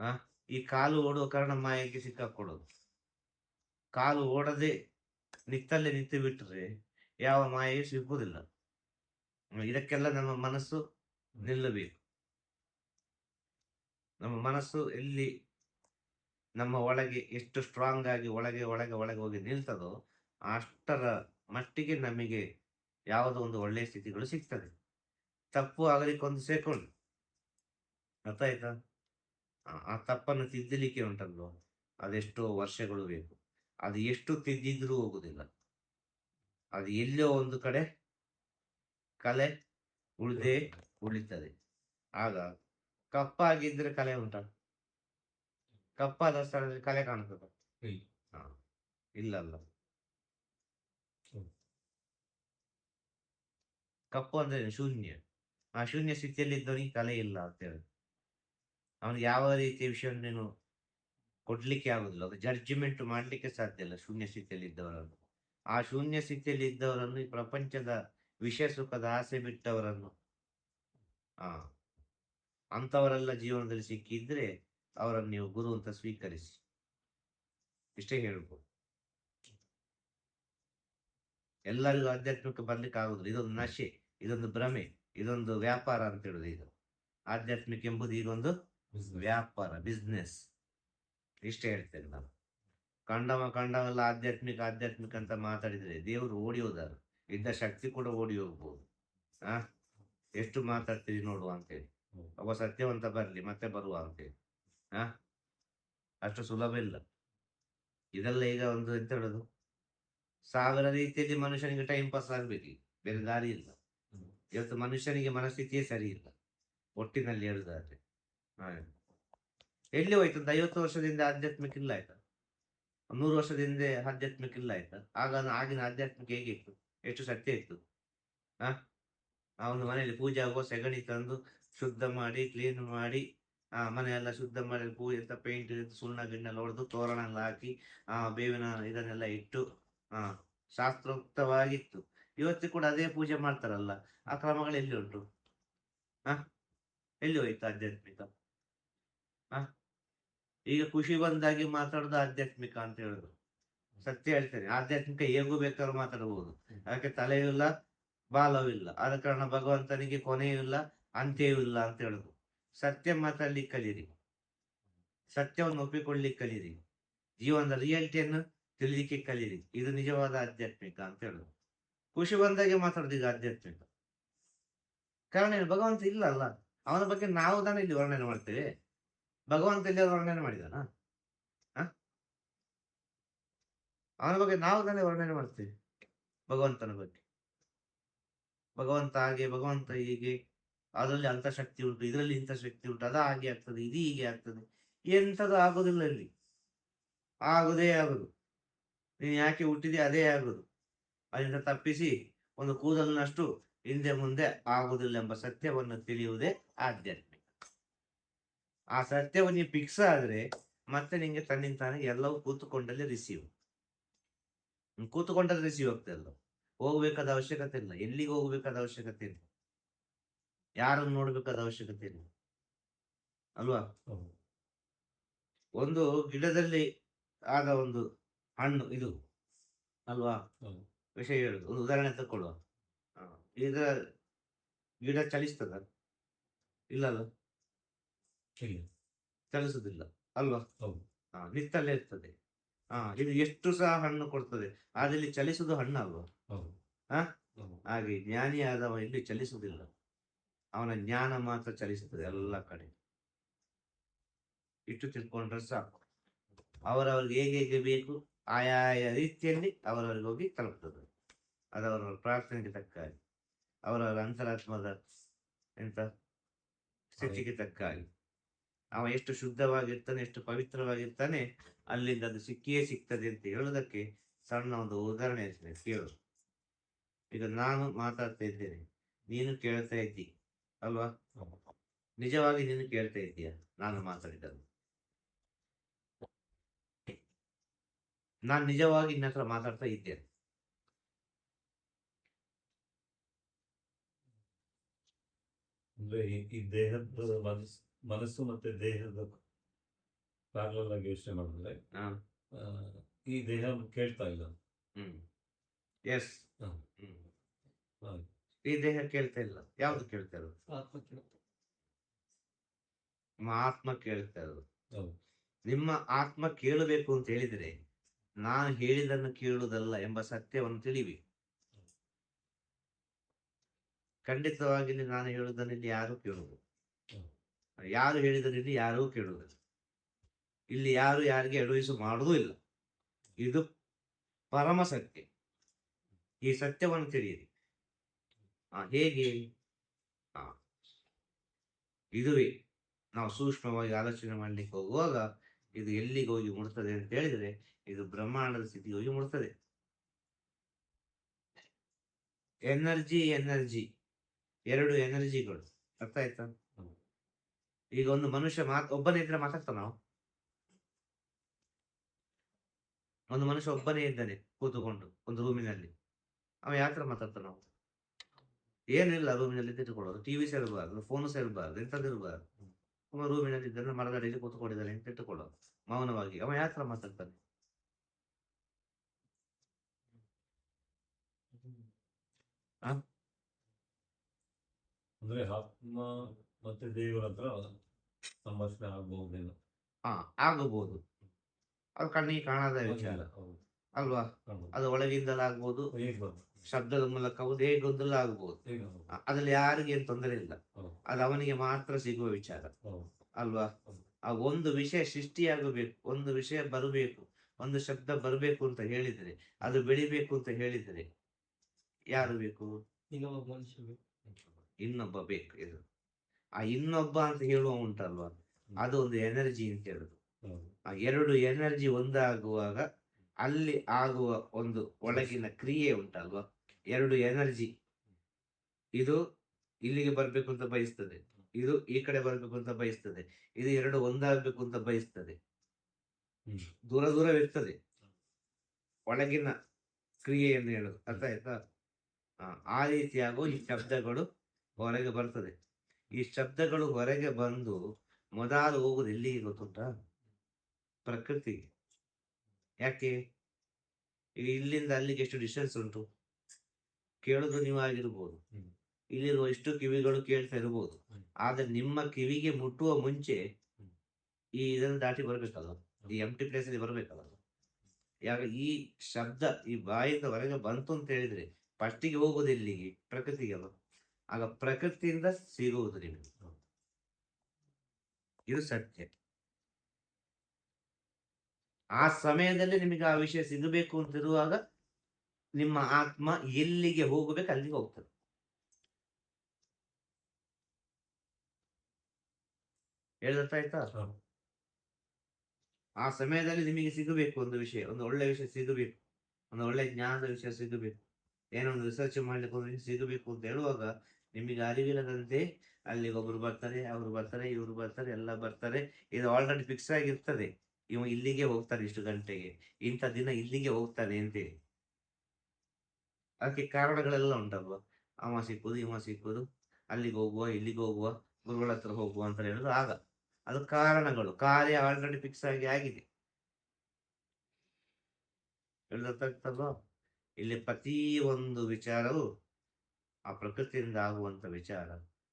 ಆ, ಈ ಕಾಲು ಓಡುವ ಕಾರಣ ಮಾಯಕ್ಕೆ ಸಿಕ್ಕಾಕೊಡೋದು ಕಾಲು ಓಡದೆ ನಿತ್ತಲ್ಲೇ ನಿಂತು ಬಿಟ್ರೆ ಯಾವ ಮಾಯೆಯು ಸಿಗುವುದಿಲ್ಲ ಇದಕ್ಕೆಲ್ಲ ನಮ್ಮ ಮನಸ್ಸು ನಿಲ್ಲಬೇಕು. ನಮ್ಮ ಮನಸ್ಸು ಎಲ್ಲಿ ನಮ್ಮ ಒಳಗೆ ಎಷ್ಟು ಸ್ಟ್ರಾಂಗ್ ಆಗಿ ಒಳಗೆ ಒಳಗೆ ಒಳಗೆ ಹೋಗಿ ನಿಲ್ತದೋ ಅಷ್ಟರ ಮಟ್ಟಿಗೆ ನಮಗೆ ಯಾವುದೋ ಒಂದು ಒಳ್ಳೆಯ ಸ್ಥಿತಿಗಳು ಸಿಗ್ತದೆ. ತಪ್ಪು ಆಗಲಿಕ್ಕೆ ಒಂದು ಸೆಕೆಂಡ್ ಅರ್ಥ ಆಯ್ತಾ ಆ ತಪ್ಪನ್ನು ತಿದ್ದಲಿಕ್ಕೆ ಉಂಟಲ್ವ? ಅದೆಷ್ಟೋ ವರ್ಷಗಳು ಬೇಕು. ಅದು ಎಷ್ಟು ತಿದ್ದಿದ್ರೂ ಹೋಗುದಿಲ್ಲ ಅದು ಎಲ್ಲೋ ಒಂದು ಕಡೆ ಕಲೆ ಉಳಿದೇ ಉಳಿತದೆ. ಆಗ ಕಪ್ಪಾಗಿದ್ರೆ ಕಲೆ ಉಂಟ ಕಪ್ಪಾದ ಸ್ಥಳದಲ್ಲಿ ಕಲೆ ಕಾಣ್ತದ ಇಲ್ಲಲ್ಲ. ಕಪ್ಪು ಅಂದ್ರೆ ಶೂನ್ಯ. ಆ ಶೂನ್ಯ ಸ್ಥಿತಿಯಲ್ಲಿ ಇದ್ದವನಿಗೆ ಕಲೆ ಇಲ್ಲ ಅಂತ ಹೇಳಿ. ಅವನಿಗೆ ಯಾವ ರೀತಿಯ ನೀನು ಕೊಡ್ಲಿಕ್ಕೆ ಆಗುದಿಲ್ಲ. ಅದು ಜಡ್ಜ್ಮೆಂಟ್ ಮಾಡ್ಲಿಕ್ಕೆ ಸಾಧ್ಯ ಇಲ್ಲ ಶೂನ್ಯ ಸ್ಥಿತಿಯಲ್ಲಿ ಇದ್ದವರನ್ನು ಆ ಶೂನ್ಯ ಸ್ಥಿತಿಯಲ್ಲಿ ಇದ್ದವರನ್ನು ಈ ಪ್ರಪಂಚದ ವಿಷಯ ಸುಖದ ಆಸೆ ಬಿಟ್ಟವರನ್ನು. ಆ ಅಂಥವರೆಲ್ಲ ಜೀವನದಲ್ಲಿ ಸಿಕ್ಕಿದ್ರೆ ಅವರನ್ನು ನೀವು ಗುರು ಅಂತ ಸ್ವೀಕರಿಸಿ. ಇಷ್ಟೇ ಹೇಳ್ಬೋದು. ಎಲ್ಲರಿಗೂ ಆಧ್ಯಾತ್ಮಿಕ ಬರ್ಲಿಕ್ಕೆ ಆಗುದಿಲ್ಲ. ಇದೊಂದು ನಶೆ ಇದೊಂದು ಭ್ರಮೆ ಇದೊಂದು ವ್ಯಾಪಾರ ಅಂತ ಹೇಳುದು ಇದು. ಆಧ್ಯಾತ್ಮಿಕ ಎಂಬುದು ಈಗೊಂದು ವ್ಯಾಪಾರ ಬಿಸ್ನೆಸ್ ಇಷ್ಟೇ ಹೇಳ್ತೇನೆ ನಾನು. ಕಂಡವ ಕಂಡವೆಲ್ಲ ಆಧ್ಯಾತ್ಮಿಕ ಆಧ್ಯಾತ್ಮಿಕ ಅಂತ ಮಾತಾಡಿದರೆ ದೇವರು ಓಡಿ ಹೋದಾರು ಇದ್ದ ಶಕ್ತಿ ಕೂಡ ಓಡಿ ಹೋಗ್ಬೋದು. ಆ? ಎಷ್ಟು ಮಾತಾಡ್ತೀರಿ ನೋಡುವ ಅಂತೇಳಿ. ಒಬ್ಬ ಸತ್ಯವಂತ ಬರಲಿ ಮತ್ತೆ ಬರುವ ಅಂತೇಳಿ. ಆ? ಅಷ್ಟು ಸುಲಭ ಇಲ್ಲ. ಇದೆಲ್ಲ ಈಗ ಒಂದು ಎಂತ ಹೇಳೋದು? ಸಾವಿರ ರೀತಿಯಲ್ಲಿ ಮನುಷ್ಯನಿಗೆ ಟೈಮ್ ಪಾಸ್ ಆಗ್ಬೇಕು ಬೇರೆ ದಾರಿ ಇಲ್ಲ. ಇವತ್ತು ಮನುಷ್ಯನಿಗೆ ಮನಸ್ಥಿತಿಯೇ ಸರಿ ಇಲ್ಲ. ಒಟ್ಟಿನಲ್ಲಿ ಹೇಳುದಾದ್ರೆ. ಹಾ. ಎಲ್ಲಿ ಹೋಯ್ತು? ಒಂದು ಐವತ್ತು ವರ್ಷದಿಂದ ಆಧ್ಯಾತ್ಮಿಕ ಇಲ್ಲ ಆಯ್ತಾ? ನೂರು ವರ್ಷದಿಂದ ಆಧ್ಯಾತ್ಮಿಕ ಇಲ್ಲ ಆಯ್ತಾ? ಆಗ ಆಗಿನ ಆಧ್ಯಾತ್ಮಿಕ ಹೇಗಿತ್ತು? ಎಷ್ಟು ಸತ್ಯ ಇತ್ತು? ಆ? ಒಂದು ಮನೆಯಲ್ಲಿ ಪೂಜೆ ಆಗುವ ಸೆಗಣಿ ತಂದು ಶುದ್ಧ ಮಾಡಿ ಕ್ಲೀನ್ ಮಾಡಿ, ಆ ಮನೆಯೆಲ್ಲ ಶುದ್ಧ ಮಾಡಿ ಪೂಜೆ ಅಂತ ಪೇಂಟ್ ಸುಣ್ಣ ಗಿಣ್ಣೆಲ್ಲ ಹೊಡೆದು ತೋರಣ ಎಲ್ಲ ಹಾಕಿ, ಆ ಬೇವಿನ ಇದನ್ನೆಲ್ಲ ಇಟ್ಟು, ಆ ಶಾಸ್ತ್ರೋಕ್ತವಾಗಿತ್ತು. ಇವತ್ತು ಕೂಡ ಅದೇ ಪೂಜೆ ಮಾಡ್ತಾರಲ್ಲ, ಆ ಕ್ರಮಗಳು ಎಲ್ಲಿ ಉಂಟು? ಆ? ಎಲ್ಲಿ ಹೋಯ್ತು ಆಧ್ಯಾತ್ಮಿಕ? ಆ? ಈಗ ಖುಷಿ ಬಂದಾಗಿ ಮಾತಾಡೋದು ಆಧ್ಯಾತ್ಮಿಕ ಅಂತ ಹೇಳಿದ್ರು. ಸತ್ಯ ಹೇಳ್ತೇನೆ, ಆಧ್ಯಾತ್ಮಿಕ ಹೇಗೂ ಬೇಕಾದ್ರೂ ಮಾತಾಡಬಹುದು ಅದಕ್ಕೆ ತಲೆಯೂ ಇಲ್ಲ ಬಾಲವಿಲ್ಲ. ಆದ ಕಾರಣ ಭಗವಂತನಿಗೆ ಕೊನೆಯೂ ಇಲ್ಲ ಅಂತ್ಯವೂ ಇಲ್ಲ ಅಂತ ಹೇಳುದು ಸತ್ಯ ಮಾತಾಡ್ಲಿಕ್ಕೆ ಕಲೀರಿ ಸತ್ಯವನ್ನು ಒಪ್ಪಿಕೊಳ್ಳಿಕ್ಕೆ ಕಲೀರಿ ಜೀವನದ ರಿಯಾಲಿಟಿಯನ್ನು ತಿಳಿಲಿಕ್ಕೆ ಕಲೀರಿ ಇದು ನಿಜವಾದ ಆಧ್ಯಾತ್ಮಿಕ ಅಂತ ಹೇಳುದು ಖುಷಿ ಬಂದಾಗೆ ಮಾತಾಡೋದು ಈಗ ಆಧ್ಯಾತ್ಮಿಕ. ಕಾರಣ ಭಗವಂತ ಇಲ್ಲ ಅಲ್ಲ. ಅವನ ಬಗ್ಗೆ ನಾವು ತಾನೇ ಇಲ್ಲಿ ವರ್ಣನೆ ಮಾಡ್ತೇವೆ. ಭಗವಂತ ಇಲ್ಲಿ ವರ್ಣನೆ ಮಾಡಿದಾನ ಅವನ ಬಗ್ಗೆ ನಾವು ತಾನೇ ವರ್ಣನೆ ಮಾಡ್ತೇವೆ ಭಗವಂತನ ಬಗ್ಗೆ. ಭಗವಂತ ಹಾಗೆ, ಭಗವಂತ ಹೀಗೆ, ಅದರಲ್ಲಿ ಅಂಥ ಶಕ್ತಿ ಉಂಟು, ಇದರಲ್ಲಿ ಇಂಥ ಶಕ್ತಿ ಉಂಟು, ಅದ ಹಾಗೆ ಆಗ್ತದೆ, ಇದು ಹೀಗೆ ಆಗ್ತದೆ. ಎಂಥದ್ದು ಆಗೋದಿಲ್ಲ ಅಲ್ಲಿ ಆಗೋದೇ ಆಗುದು. ನೀನು ಯಾಕೆ ಹುಟ್ಟಿದೆ ಅದೇ ಆಗುದು. ಅದರಿಂದ ತಪ್ಪಿಸಿ ಒಂದು ಕೂದಲಿನಷ್ಟು ಹಿಂದೆ ಮುಂದೆ ಆಗುವುದಿಲ್ಲ ಎಂಬ ಸತ್ಯವನ್ನು ತಿಳಿಯುವುದೇ ಆಧ್ಯಾತ್ಮಿಕ ಆ ಸತ್ಯವನ್ನು ಫಿಕ್ಸ್ ಆದ್ರೆ ಮತ್ತೆ ನಿಮಗೆ ತನ್ನಿಂದ ತಾನೇ ಎಲ್ಲವೂ ಕೂತುಕೊಂಡಲ್ಲಿ ರಿಸೀವ್ ಕೂತುಕೊಂಡಲ್ಲಿ ರಿಸೀವ್ ಆಗ್ತಾ ಇಲ್ಲ. ಹೋಗ್ಬೇಕಾದ ಅವಶ್ಯಕತೆ ಇಲ್ಲ. ಎಲ್ಲಿಗೆ ಹೋಗ್ಬೇಕಾದ ಅವಶ್ಯಕತೆ ಇಲ್ಲ. ಯಾರನ್ನು ನೋಡ್ಬೇಕಾದ ಅವಶ್ಯಕತೆ ಇಲ್ಲ. ಅಲ್ವಾ? ಒಂದು ಗಿಡದಲ್ಲಿ ಆದ ಒಂದು ಹಣ್ಣು ಇದು. ಅಲ್ವಾ? ವಿಷಯ ಹೇಳುದು. ಒಂದು ಉದಾಹರಣೆ ತಕೊಳ್ಳುವ ಇದರ ಗಿಡ ಚಲಿಸ್ತದ? ಇಲ್ಲ ಇಲ್ಲ ಚಲಿಸುದಿಲ್ಲ ಅಲ್ವಾ? ಹೌದು. ಹಾ ನಿತ್ತಲ್ಲೇ ಇರ್ತದೆ. ಹಾ ಇದು ಎಷ್ಟು ಸಹ ಹಣ್ಣು ಕೊಡ್ತದೆ. ಆದ್ರೆ ಇಲ್ಲಿ ಚಲಿಸುದು ಹಣ್ಣು ಅಲ್ವಾ ಹಾ? ಹಾಗೆ ಜ್ಞಾನಿಯಾದವ ಇಲ್ಲಿ ಚಲಿಸುವುದಿಲ್ಲ. ಅವನ ಜ್ಞಾನ ಮಾತ್ರ ಚಲಿಸುತ್ತದೆ ಎಲ್ಲ ಕಡೆ. ಇಟ್ಟು ತಿಳ್ಕೊಂಡ್ರೆ ಸಾಕು. ಅವರವ್ರಿಗೆ ಹೇಗೆ ಹೇಗೆ ಬೇಕು ಆಯಾಯ ರೀತಿಯಲ್ಲಿ ಅವರವರಿಗೆ ಹೋಗಿ ತಲುಪ್ತದೆ. ಅದವರ ಪ್ರಾರ್ಥನೆಗೆ ತಕ್ಕ ಹಾಗೆ. ಅವರವರ ಅಂತರಾತ್ಮದ ಎಂತ? ಸ್ಥಿತಿಗೆ ತಕ್ಕ ಹಾಗೆ. ಅವ ಎಷ್ಟು ಶುದ್ಧವಾಗಿರ್ತಾನೆ, ಎಷ್ಟು ಪವಿತ್ರವಾಗಿರ್ತಾನೆ, ಅಲ್ಲಿಂದ ಅದು ಸಿಕ್ಕಿಯೇ ಸಿಗ್ತದೆ ಅಂತ ಹೇಳೋದಕ್ಕೆ ಸಣ್ಣ ಒಂದು ಉದಾಹರಣೆ ಇರ್ತದೆ ಕೇಳು. ಈಗ ನಾನು ಮಾತಾಡ್ತಾ ಇದ್ದೇನೆ, ನೀನು ಕೇಳ್ತಾ ಇದ್ದಿ, ಅಲ್ವಾ? ನಿಜವಾಗಿ ನೀನು ಕೇಳ್ತಾ ಇದ್ದೀಯ? ನಾನು ಮಾತಾಡಿದ್ದನ್ನು. ನಾನು ನಿಜವಾಗಿ ನಿನ್ನ ಹತ್ರ ಮಾತಾಡ್ತಾ ಇದ್ದೇನೆ. ಈ ದೇಹದ ಮನಸ್ಸು ಮನಸ್ಸು ಮತ್ತೆ ದೇಹದ ಪ್ಯಾರಲಲ್ ಆಗಿ ಯೋಚನೆ ಮಾಡಿದ್ರೆ ಈ ದೇಹ ಕೇಳ್ತಾ ಇಲ್ಲ. ಹ್ಮ್. Yes hmm. ಈ ದೇಹ ಕೇಳ್ತಾ ಇಲ್ಲ. ಯಾವ್ದು ಕೇಳ್ತಾ ಇರೋದು? ನಿಮ್ಮ ಆತ್ಮ ಕೇಳ್ತಾ ಇರೋದು. ಹೌದು. ನಿಮ್ಮ ಆತ್ಮ ಕೇಳಬೇಕು ಅಂತ ಹೇಳಿದ್ರೆ ನಾನು ಹೇಳಿದನ್ನು ಕೇಳುವುದಲ್ಲ ಎಂಬ ಸತ್ಯವನ್ನು ತಿಳಿವಿ. ಖಂಡಿತವಾಗಿ ನಾನು ಹೇಳುವುದನ್ನು ಇಲ್ಲಿ ಯಾರು ಕೇಳುವುದು ಯಾರು ಹೇಳಿದರೆ ಇಲ್ಲಿ ಯಾರೂ ಕೇಳುವುದಿಲ್ಲ. ಇಲ್ಲಿ ಯಾರು ಯಾರಿಗೆ ಅಡ್ವೈಸ್ ಮಾಡುವುದೂ ಇಲ್ಲ. ಇದು ಪರಮ ಸತ್ಯ. ಈ ಸತ್ಯವನ್ನು ತಿಳಿಯಿರಿ. ಹೇಗೆ? ಇದುವೇ ನಾವು ಸೂಕ್ಷ್ಮವಾಗಿ ಆಲೋಚನೆ ಮಾಡ್ಲಿಕ್ಕೆ ಹೋಗುವಾಗ ಇದು ಎಲ್ಲಿಗೆ ಹೋಗಿ ಮುಡ್ತದೆ ಅಂತ ಹೇಳಿದರೆ ಇದು ಬ್ರಹ್ಮಾಂಡದ ಸ್ಥಿತಿಗೆ ಹೋಗಿ ಮುಡ್ತದೆ ಎನರ್ಜಿ ಎನರ್ಜಿ ಎರಡು ಎನರ್ಜಿಗಳು ಅರ್ಥ ಆಯ್ತಾ. ಈಗ ಒಂದು ಮನುಷ್ಯ ಮಾತ್ ಒಬ್ಬನೇ ಇದ್ರೆ ಮಾತಾಡ್ತಾನ ನಾವು ಒಂದು ಮನುಷ್ಯ ಒಬ್ಬನೇ ಇದ್ದಾನೆ ಕೂತುಕೊಂಡು ಒಂದು ರೂಮಿನಲ್ಲಿ. ಅವ ಯಾತ್ರ ಮಾತಾಡ್ತಾನ ನಾವು ಏನಿಲ್ಲ ರೂಮಿನಲ್ಲಿ ತಿಟ್ಟುಕೊಳ್ಳೋದು ಟಿವಿ ಸೇರಬಾರ್ದು ಫೋನ್ ಸೇರಬಾರ್ದು ಇರಬಾರ್ದು ಎಂಥದ್ದು ಇರಬಾರ್ದು. ಅವ ರೂಮಿನಲ್ಲಿ ಇದ್ದಾನೆ ಮರದ ಅಡಿಯಲ್ಲಿ ಕೂತ್ಕೊಂಡಿದ್ದಾನೆ ಅಂತ ಇಟ್ಟುಕೊಳ್ಳೋದು ಮೌನವಾಗಿ. ಅವ ಯಾತ್ರ ಮಾತಾಡ್ತಾನೆ? ಅಂದ್ರೆ ಆತ್ಮ ಮತ್ತೆ ದೇವರ ಹತ್ರ ಸಂಭಾಷಣೆ ಆಗಬಹುದೇನೋ ಹಾ ಆಗಬಹುದು ಅದು ಕಣ್ಣಿಗೆ ಕಾಣದ ವಿಚಾರ. ಅಲ್ವಾ. ಅದು ಒಳಗಿಂದಲ ಆಗ್ಬೋದು ಶಬ್ದದ ಮೂಲಕ ಆಗ್ಬೋದು ಹೇಗೆ ಹೌದು. ಅ- ಅದ್ರಲ್ಲಿ ಯಾರಿಗೆ ಏನ್ ತೊಂದರೆ ಇಲ್ಲ. ಅದು ಅವನಿಗೆ ಮಾತ್ರ ಸಿಗುವ ವಿಚಾರ. ಅಲ್ವಾ? ಆ ಒಂದು ವಿಷಯ ಸೃಷ್ಟಿಯಾಗಬೇಕು ಒಂದು ವಿಷಯ ಬರಬೇಕು ಒಂದು ಶಬ್ದ ಬರಬೇಕು ಅಂತ ಹೇಳಿದರೆ ಅದು ಬೆಳಿಬೇಕು ಅಂತ ಹೇಳಿದರೆ ಯಾರು ಬೇಕು. ಇನ್ನೊಬ್ಬ ಬೇಕು ಇದು. ಆ ಇನ್ನೊಬ್ಬ ಅಂತ ಹೇಳುವ ಉಂಟಲ್ವಾ? ಅದು ಒಂದು ಎನರ್ಜಿ ಅಂತ ಹೇಳುದು. ಆ ಎರಡು ಎನರ್ಜಿ ಒಂದಾಗುವಾಗ ಅಲ್ಲಿ ಆಗುವ ಒಂದು ಒಳಗಿನ ಕ್ರಿಯೆ ಉಂಟಲ್ವಾ? ಎರಡು ಎನರ್ಜಿ. ಇದು ಇಲ್ಲಿಗೆ ಬರ್ಬೇಕು ಅಂತ ಬಯಸ್ತದೆ. ಇದು ಈ ಕಡೆ ಬರ್ಬೇಕು ಅಂತ ಬಯಸ್ತದೆ. ಇದು ಎರಡು ಒಂದಾಗಬೇಕು ಅಂತ ಬಯಸ್ತದೆ. ದೂರ ದೂರವಿರ್ತದೆ. ಒಳಗಿನ ಕ್ರಿಯೆ ಎಂದು ಹೇಳುದು. ಅರ್ಥ ಆಯ್ತಾ? ಆ, ರೀತಿಯಾಗುವ ಈ ಶಬ್ದಗಳು ಹೊರಗೆ ಬರ್ತದೆ. ಈ ಶಬ್ದಗಳು ಹೊರಗೆ ಬಂದು ಮೊದಲು ಹೋಗುದು ಎಲ್ಲಿಗೆ ಗೊತ್ತುಂಟಾ? ಪ್ರಕೃತಿಗೆ. ಯಾಕೆ? ಇಲ್ಲಿಂದ ಅಲ್ಲಿಗೆ ಎಷ್ಟು ಡಿಸ್ಟೆನ್ಸ್ ಉಂಟು? ಕೇಳೋದು ನೀವು ಆಗಿರ್ಬೋದು. ಹ್ಮ್. ಇಲ್ಲಿರುವ ಎಷ್ಟು ಕಿವಿಗಳು ಕೇಳ್ತಾ ಇರ್ಬೋದು. ಆದ್ರೆ ನಿಮ್ಮ ಕಿವಿಗೆ ಮುಟ್ಟುವ ಮುಂಚೆ ಈ ಇದನ್ನು ದಾಟಿ ಬರ್ಬೇಕಲ್ಲ ಈ ಎಂಟಿ ಪ್ಲೇಸ್ ಅಲ್ಲಿ ಬರ್ಬೇಕಲ್ಲ ಯಾವಾಗ ಈ ಶಬ್ದ ಈ ಬಾಯಿಂದ ಹೊರಗೆ ಬಂತು ಅಂತ ಹೇಳಿದ್ರೆ ಫಸ್ಟಿಗೆ ಹೋಗೋದು ಎಲ್ಲಿಗೆ? ಪ್ರಕೃತಿಗೆ ಅಲ್ಲ ಆಗ ಪ್ರಕೃತಿಯಿಂದ ಸಿಗುವುದು ನಿಮಗೆ. ಇದು ಸತ್ಯ. ಆ ಸಮಯದಲ್ಲಿ ನಿಮಗೆ ಆ ವಿಷಯ ಸಿಗಬೇಕು ಅಂತಿರುವಾಗ ನಿಮ್ಮ ಆತ್ಮ ಎಲ್ಲಿಗೆ ಹೋಗಬೇಕು ಅಲ್ಲಿಗೆ ಹೋಗ್ತದೆ. ಆಯ್ತಾ ಆ ಸಮಯದಲ್ಲಿ ನಿಮಗೆ ಸಿಗಬೇಕು ಒಂದು ವಿಷಯ ಒಂದು ಒಳ್ಳೆ ವಿಷಯ ಸಿಗಬೇಕು ಒಂದು ಒಳ್ಳೆ ಜ್ಞಾನದ ವಿಷಯ ಸಿಗಬೇಕು ಏನೋ ಒಂದು ರಿಸರ್ಚ್ ಮಾಡ್ಲಿಕ್ಕೆ ಒಂದು ವಿಷಯ ಸಿಗಬೇಕು ಅಂತ ಹೇಳುವಾಗ ನಿಮಗೆ ಅರಿವಿಲ್ಲದಂತೆ ಅಲ್ಲಿಗೆ ಒಬ್ರು ಬರ್ತಾರೆ, ಅವರು ಬರ್ತಾರೆ, ಇವರು ಬರ್ತಾರೆ, ಎಲ್ಲ ಬರ್ತಾರೆ. ಇದು ಆಲ್ರೆಡಿ ಫಿಕ್ಸ್ ಆಗಿರ್ತದೆ. ಇವ ಇಲ್ಲಿಗೆ ಹೋಗ್ತಾರೆ ಇಷ್ಟು ಗಂಟೆಗೆ. ಇಂಥ ದಿನ ಇಲ್ಲಿಗೆ ಹೋಗ್ತಾನೆ ಅಂತೇಳಿ. ಅದಕ್ಕೆ ಕಾರಣಗಳೆಲ್ಲ ಉಂಟಲ್ವ? ಅವ ಸಿಕ್ಕೋದು ಇವ ಸಿಕ್ಕೋದು ಅಲ್ಲಿಗೆ ಹೋಗುವ, ಇಲ್ಲಿಗೆ ಹೋಗುವ, ಗುರುಗಳ ಹತ್ರ ಹೋಗುವ ಅಂತ ಹೇಳಿದ್ರು ಆಗ. ಅದು ಕಾರಣಗಳು. ಕಾರ್ಯ ಆಲ್ರೆಡಿ ಫಿಕ್ಸ್ ಆಗಿ ಆಗಿದೆ. ಹೇಳಿದ ಇಲ್ಲಿ ಪ್ರತಿ ಒಂದು ವಿಚಾರವು ಆ ಪ್ರಕೃತಿಯಿಂದ ಆಗುವಂತ ವಿಚಾರ.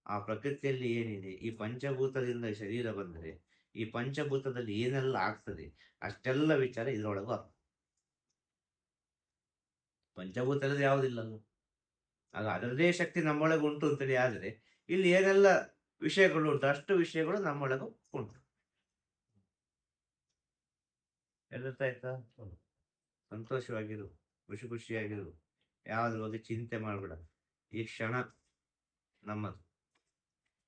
ಆ ಪ್ರಕೃತಿಯಲ್ಲಿ ಏನಿದೆ? ಈ ಪಂಚಭೂತದಿಂದ ಶರೀರ ಬಂದರೆ ಈ ಪಂಚಭೂತದಲ್ಲಿ ಏನೆಲ್ಲ ಆಗ್ತದೆ? ಅಷ್ಟೆಲ್ಲ ವಿಚಾರ ಇದರೊಳಗೂ ಆಗ್ತದೆ. ಪಂಚಭೂತದಲ್ಲಿ ಯಾವುದಿಲ್ಲಲ್ಲ? ಆಗ ಅದರದೇ ಶಕ್ತಿ ನಮ್ಮೊಳಗೆ ಉಂಟು ಅಂತೇಳಿ ಆದರೆ ಇಲ್ಲಿ ಏನೆಲ್ಲ ವಿಷಯಗಳು ಉಂಟು ಅಷ್ಟು ವಿಷಯಗಳು ನಮ್ಮೊಳಗೂ ಉಂಟು. ಎಲ್ಲರ್ತಾಯ್ತಾ ಆಯ್ತಾ ಸಂತೋಷವಾಗಿರು ಖುಷಿ ಖುಷಿಯಾಗಿರು. ಯಾವುದ್ರ ಬಗ್ಗೆ ಚಿಂತೆ ಮಾಡಬೇಡ. ಈ ಕ್ಷಣ ನಮ್ಮದು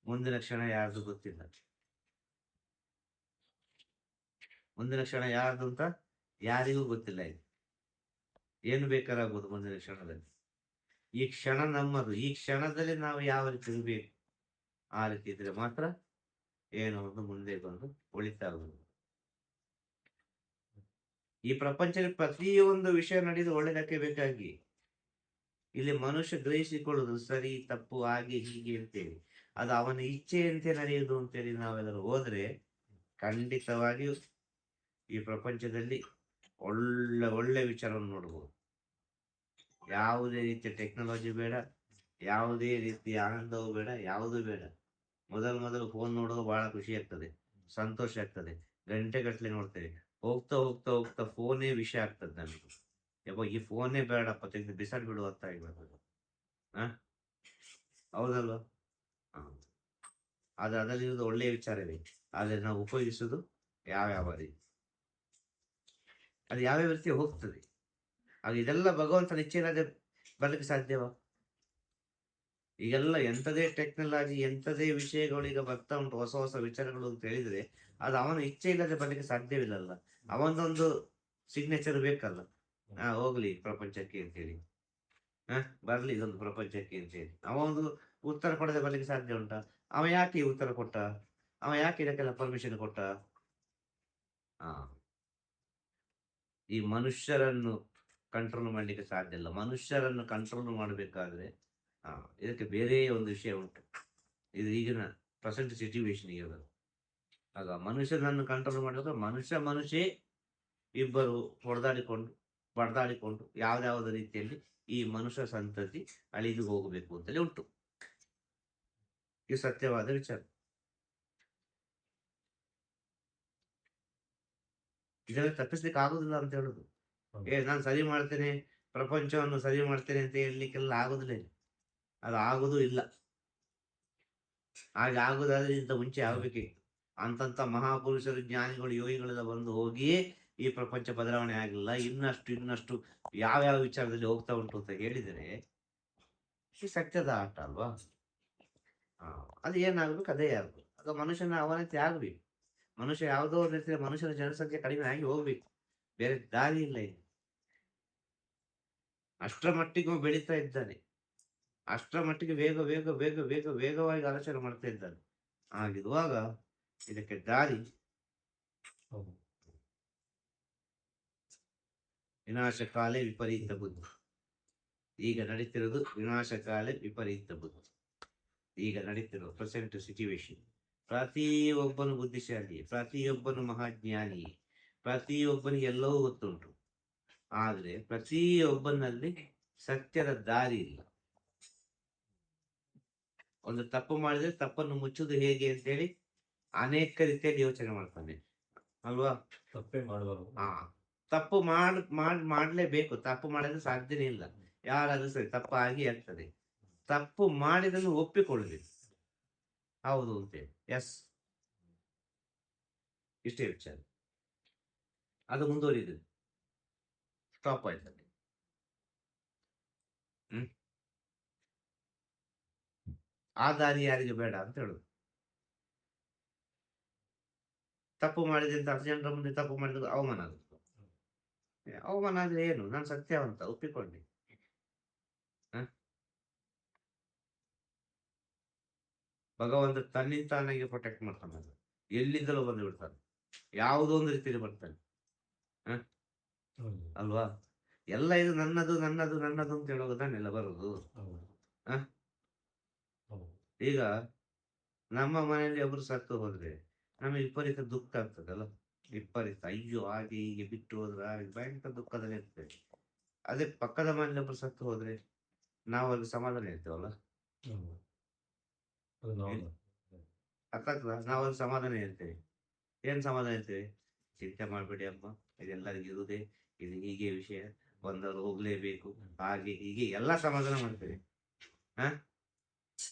ಮುಂದಿನ ಕ್ಷಣ ಯಾರ್ದು ಗೊತ್ತಿಲ್ಲ. ಮುಂದಿನ ಕ್ಷಣ ಯಾರ್ದು ಅಂತ ಯಾರಿಗೂ ಗೊತ್ತಿಲ್ಲ ಇದು. ಏನು ಬೇಕಾರಾಗ್ಬೋದು ಮುಂದಿನ ಕ್ಷಣದಲ್ಲಿ. ಈ ಕ್ಷಣ ನಮ್ಮದು. ಈ ಕ್ಷಣದಲ್ಲಿ ನಾವು ಯಾವ ರೀತಿ ಇರಬೇಕು, ಆ ರೀತಿ ಇದ್ರೆ ಮಾತ್ರ ಏನು ಒಂದು ಮುಂದೆ ಬಂದು ಉಳಿತಾ ಈ ಪ್ರಪಂಚದಲ್ಲಿ ಪ್ರತಿಯೊಂದು ವಿಷಯ ನಡೆದು ಒಳ್ಳೆದಕ್ಕೆ ಬೇಕಾಗಿ ಇಲ್ಲಿ ಮನುಷ್ಯ ಗ್ರಹಿಸಿಕೊಳ್ಳುವುದು ಸರಿ, ತಪ್ಪು, ಹಾಗೆ, ಹೀಗೆ ಅಂತೇಳಿ. ಅದು ಅವನ ಇಚ್ಛೆಯಂತೆ ನಡೆಯುವುದು ಅಂತೇಳಿ ನಾವೆಲ್ಲರೂ ಹೋದ್ರೆ ಖಂಡಿತವಾಗಿಯೂ ಈ ಪ್ರಪಂಚದಲ್ಲಿ ಒಳ್ಳೆ ಒಳ್ಳೆ ವಿಚಾರವನ್ನು ನೋಡ್ಬೋದು. ಯಾವುದೇ ರೀತಿಯ ಟೆಕ್ನಾಲಜಿ ಬೇಡ, ಯಾವುದೇ ರೀತಿಯ ಆನಂದವೂ ಬೇಡ, ಯಾವುದೂ ಬೇಡ. ಮೊದಲು ಮೊದಲು ಫೋನ್ ನೋಡೋದು ಬಹಳ ಖುಷಿ ಆಗ್ತದೆ, ಸಂತೋಷ ಆಗ್ತದೆ. ಗಂಟೆಗಟ್ಟಲೆ ನೋಡ್ತೇವೆ. ಹೋಗ್ತಾ ಹೋಗ್ತಾ ಹೋಗ್ತಾ ಫೋನೇ ವಿಷಯ ಆಗ್ತದೆ ನಮಗೆ. ಯಪ್ಪ ಈ ಫೋನೇ ಬೇಡಪ್ಪ ತೆಗೆದು ಬಿಸಾಡ್ ಬಿಡು ಅಂತ ಹೇಳ್ಬೇಕು ಹಾ. ಅದರಲ್ಲಿ ಆದ್ರೆ ಅದರಲ್ಲಿರೋದು ಒಳ್ಳೆಯ ವಿಚಾರವೇ. ಆದರೆ ನಾವು ಉಪಯೋಗಿಸೋದು ಯಾವ್ಯಾವ ರೀತಿ? ಅದು ಯಾವ್ಯಾವ ರೀತಿ ಹೋಗ್ತದೆ? ಆಗ ಇದೆಲ್ಲ ಭಗವಂತನ ಇಚ್ಛೆ ಇಲ್ಲದೆ ಬರ್ಲಿಕ್ಕೆ ಸಾಧ್ಯವಾ? ಈಗೆಲ್ಲ ಎಂಥದೇ ಟೆಕ್ನಾಲಜಿ, ಎಂಥದೇ ವಿಷಯಗಳು ಈಗ ಬರ್ತಾ ಉಂಟು, ಹೊಸ ಹೊಸ ವಿಚಾರಗಳು ಅಂತ ಹೇಳಿದ್ರೆ ಅದು ಅವನ ಇಚ್ಛೆ ಇಲ್ಲದೆ ಬರ್ಲಿಕ್ಕೆ ಸಾಧ್ಯವಿಲ್ಲಲ್ಲ. ಅವನದೊಂದು ಸಿಗ್ನೇಚರ್ ಬೇಕಲ್ಲ. ಹಾ, ಹೋಗ್ಲಿ ಪ್ರಪಂಚಕ್ಕೆ ಅಂತೇಳಿ. ಹಾ, ಬರ್ಲಿ ಇದೊಂದು ಪ್ರಪಂಚಕ್ಕೆ ಅಂತೇಳಿ. ಅವ ಒಂದು ಉತ್ತರ ಕೊಡದೆ ಬರ್ಲಿಕ್ಕೆ ಸಾಧ್ಯ ಉಂಟಾ? ಅವ ಯಾಕೆ ಉತ್ತರ ಕೊಟ್ಟ? ಅವ ಯಾಕೆ ಇದಕ್ಕೆಲ್ಲ ಪರ್ಮಿಷನ್ ಕೊಟ್ಟ? ಹಾ ಈ ಮನುಷ್ಯರನ್ನು ಕಂಟ್ರೋಲ್ ಮಾಡ್ಲಿಕ್ಕೆ ಸಾಧ್ಯ ಇಲ್ಲ. ಮನುಷ್ಯರನ್ನು ಕಂಟ್ರೋಲ್ ಮಾಡಬೇಕಾದ್ರೆ ಹಾ ಇದಕ್ಕೆ ಬೇರೆ ಒಂದು ವಿಷಯ ಉಂಟು. ಇದು ಈಗಿನ ಪ್ರೆಸೆಂಟ್ ಸಿಚುವೇಶನ್ ಇರೋದು. ಆಗ ಮನುಷ್ಯನನ್ನು ಕಂಟ್ರೋಲ್ ಮಾಡಿದ್ರೆ ಮನುಷ್ಯ ಮನುಷ್ಯ ಇಬ್ಬರು ಹೊಡೆದಾಡಿಕೊಂಡು ಬಡ್ದಾಡಿಕೊಂಡು ಯಾವ್ದಾವ ರೀತಿಯಲ್ಲಿ ಈ ಮನುಷ್ಯ ಸಂತತಿ ಅಳಿದು ಹೋಗಬೇಕು ಅಂತಲೇ ಉಂಟು. ಇದು ಸತ್ಯವಾದ ವಿಚಾರ. ಇದನ್ನು ತಪ್ಪಿಸ್ಲಿಕ್ಕೆ ಆಗುದಿಲ್ಲ ಅಂತ ಹೇಳುದು. ಏ ನಾನು ಸರಿ ಮಾಡ್ತೇನೆ ಪ್ರಪಂಚವನ್ನು ಸರಿ ಮಾಡ್ತೇನೆ ಅಂತ ಹೇಳಲಿಕ್ಕೆಲ್ಲ ಆಗುದಿಲ್ಲ. ಅದು ಆಗುದು ಇಲ್ಲ. ಹಾಗೆ ಆಗುದಾದ್ರೆ ಇಂತ ಮುಂಚೆ ಆಗ್ಬೇಕಿತ್ತು ಅಂತಂತ ಮಹಾಪುರುಷರು ಜ್ಞಾನಿಗಳು ಯೋಗಿಗಳೆಲ್ಲ ಬಂದು ಹೋಗಿಯೇ ಈ ಪ್ರಪಂಚ ಬದಲಾವಣೆ ಆಗಿಲ್ಲ ಇನ್ನಷ್ಟು ಇನ್ನಷ್ಟು ಯಾವ್ಯಾವ ವಿಚಾರದಲ್ಲಿ ಹೋಗ್ತಾ ಉಂಟು ಅಂತ ಹೇಳಿದರೆ, ಈ ಸತ್ಯದ ಆಟ ಅಲ್ವಾ? ಅದು ಏನಾಗ್ಬೇಕು ಅದೇ ಆಗ್ಬೇಕು. ಅದು ಮನುಷ್ಯನ ಅವನತಿ ಆಗ್ಬೇಕು. ಮನುಷ್ಯ ಯಾವುದೋ ಒಂದು ರೀತಿಯಲ್ಲಿ ಮನುಷ್ಯನ ಜನಸಂಖ್ಯೆ ಕಡಿಮೆ ಆಗಿ ಹೋಗ್ಬೇಕು. ಬೇರೆ ದಾರಿ ಇಲ್ಲ ಇಲ್ಲಿ. ಅಷ್ಟರ ಮಟ್ಟಿಗೂ ಬೆಳೀತಾ ಇದ್ದಾನೆ. ಅಷ್ಟರ ಮಟ್ಟಿಗೆ ವೇಗ ವೇಗ ವೇಗ ವೇಗ, ವೇಗವಾಗಿ ಆಲೋಚನೆ ಮಾಡ್ತಾ ಇದ್ದಾನೆ. ಆಗಿರುವಾಗ ಇದಕ್ಕೆ ದಾರಿ ಹೌದು ವಿನಾಶಕಾಲೆ ವಿಪರೀತ ಬುದ್ಧಿ. ಈಗ ನಡೀತಿರೋದು ವಿನಾಶಕಾಲೆ ವಿಪರೀತ ಬುದ್ಧಿ. ಈಗ ನಡೀತಿರೋ ಪ್ರೆಸೆಂಟ್ ಸಿಚುವೇಶನ್ ಪ್ರತಿಯೊಬ್ಬನು ಬುದ್ಧಿಶಾಲಿ ಪ್ರತಿಯೊಬ್ಬನು ಮಹಾಜ್ಞಾನಿ ಪ್ರತಿಯೊಬ್ಬನಿಗೆ ಎಲ್ಲವೂ ಗೊತ್ತುಂಟು. ಆದರೆ ಪ್ರತಿಯೊಬ್ಬನಲ್ಲಿ ಸತ್ಯದ ದಾರಿ ಇಲ್ಲ. ಒಂದು ತಪ್ಪು ಮಾಡಿದ್ರೆ ತಪ್ಪನ್ನು ಮುಚ್ಚೋದು ಹೇಗೆ ಅಂತೇಳಿ ಅನೇಕ ರೀತಿಯಲ್ಲಿ ಯೋಚನೆ ಮಾಡ್ತಾನೆ. ಅಲ್ವಾ? ತಪ್ಪೇ ಮಾಡಬಾರ್ದು ಹಾ ತಪ್ಪು ಮಾಡ್ ಮಾಡ್ ಮಾಡ್ಲೇಬೇಕು. ತಪ್ಪು ಮಾಡಿದ್ರೆ ಸಾಧ್ಯನೇ ಇಲ್ಲ. ಯಾರಾದ್ರೂ ಸರಿ ತಪ್ಪು ಆಗಿ ಆಗ್ತದೆ. ತಪ್ಪು ಮಾಡಿದನ್ನು ಒಪ್ಪಿಕೊಳ್ಳಬೇಕು ಹೌದು ಅಂತೇಳಿ ಎಸ್ ಇಷ್ಟೇ ವಿಚಾರ. ಅದು ಮುಂದುವರಿದು ಸ್ಟಾಪ್ ಆಯ್ತದೆ ಹ್ಮ್. ಆ ದಾರಿ ಯಾರಿಗೆ ಬೇಡ ಅಂತ ಹೇಳುದು. ತಪ್ಪು ಮಾಡಿದೆ ಅಂತ ಹತ್ತು ಜನರ ಮುಂದೆ ತಪ್ಪು ಮಾಡಿದ ಅವಮಾನ ಏ, ಅವಮಾನ ಆದ್ರೆ ಏನು? ನಾನು ಸತ್ಯವಂತ ಒಪ್ಪಿಕೊಂಡೆ? ಭಗವಂತ ತನ್ನಿಂದ ತಾನಾಗಿ ಪ್ರೊಟೆಕ್ಟ್ ಮಾಡ್ತಾನೆ ಅದು. ಎಲ್ಲಿಂದಲೂ ಬಂದು ಬಿಡ್ತಾನೆ. ಯಾವುದೋ ಒಂದು ರೀತಿಯಲ್ಲಿ ಬರ್ತಾನೆ. ಅಲ್ವಾ? ಎಲ್ಲ ಇದು ನನ್ನದು ನನ್ನದು ನನ್ನದು ಅಂತ ಹೇಳೋದು ಎಲ್ಲ ಬರೋದು. ಈಗ ನಮ್ಮ ಮನೆಯಲ್ಲಿ ಒಬ್ರು ಸತ್ತು ಹೋದ್ರೆ ನಮಗೆ ವಿಪರೀತ ದುಃಖ ಆಗ್ತದಲ್ಲ? ವಿಪರೀತ ಅಯ್ಯೋ ಹಾಗೆ ಹೀಗೆ ಬಿಟ್ಟು ಹೋದ್ರೆ ಹಾಗೆ ಭಯಂಕರ ದುಃಖದಲ್ಲಿ ಇರ್ತೇವೆ ಅದೇ ಪಕ್ಕದ ಮನೆಯಲ್ಲಿ ಒಬ್ರು ಸತ್ತು ಹೋದ್ರೆ ನಾವು ಅಲ್ಲಿ ಸಮಾಧಾನ ಇರ್ತೇವಲ್ಲ ಅರ್ಥ ನಾವು ಅಲ್ಲಿ ಸಮಾಧಾನ ಇರ್ತೇವೆ ಏನ್ ಸಮಾಧಾನ ಇರ್ತೇವೆ ಚಿಂತೆ ಮಾಡಬೇಡಿ ಅಮ್ಮ. ಇದೆಲ್ಲರಿಗೂ ಇರುದೆ ಇದು ಹೀಗೆ ವಿಷಯ. ಬಂದವರು ಹೋಗ್ಲೇಬೇಕು. ಹಾಗೆ ಹೀಗೆ ಎಲ್ಲ ಸಮಾಧಾನ ಮಾಡ್ತೇವೆ. ಹ?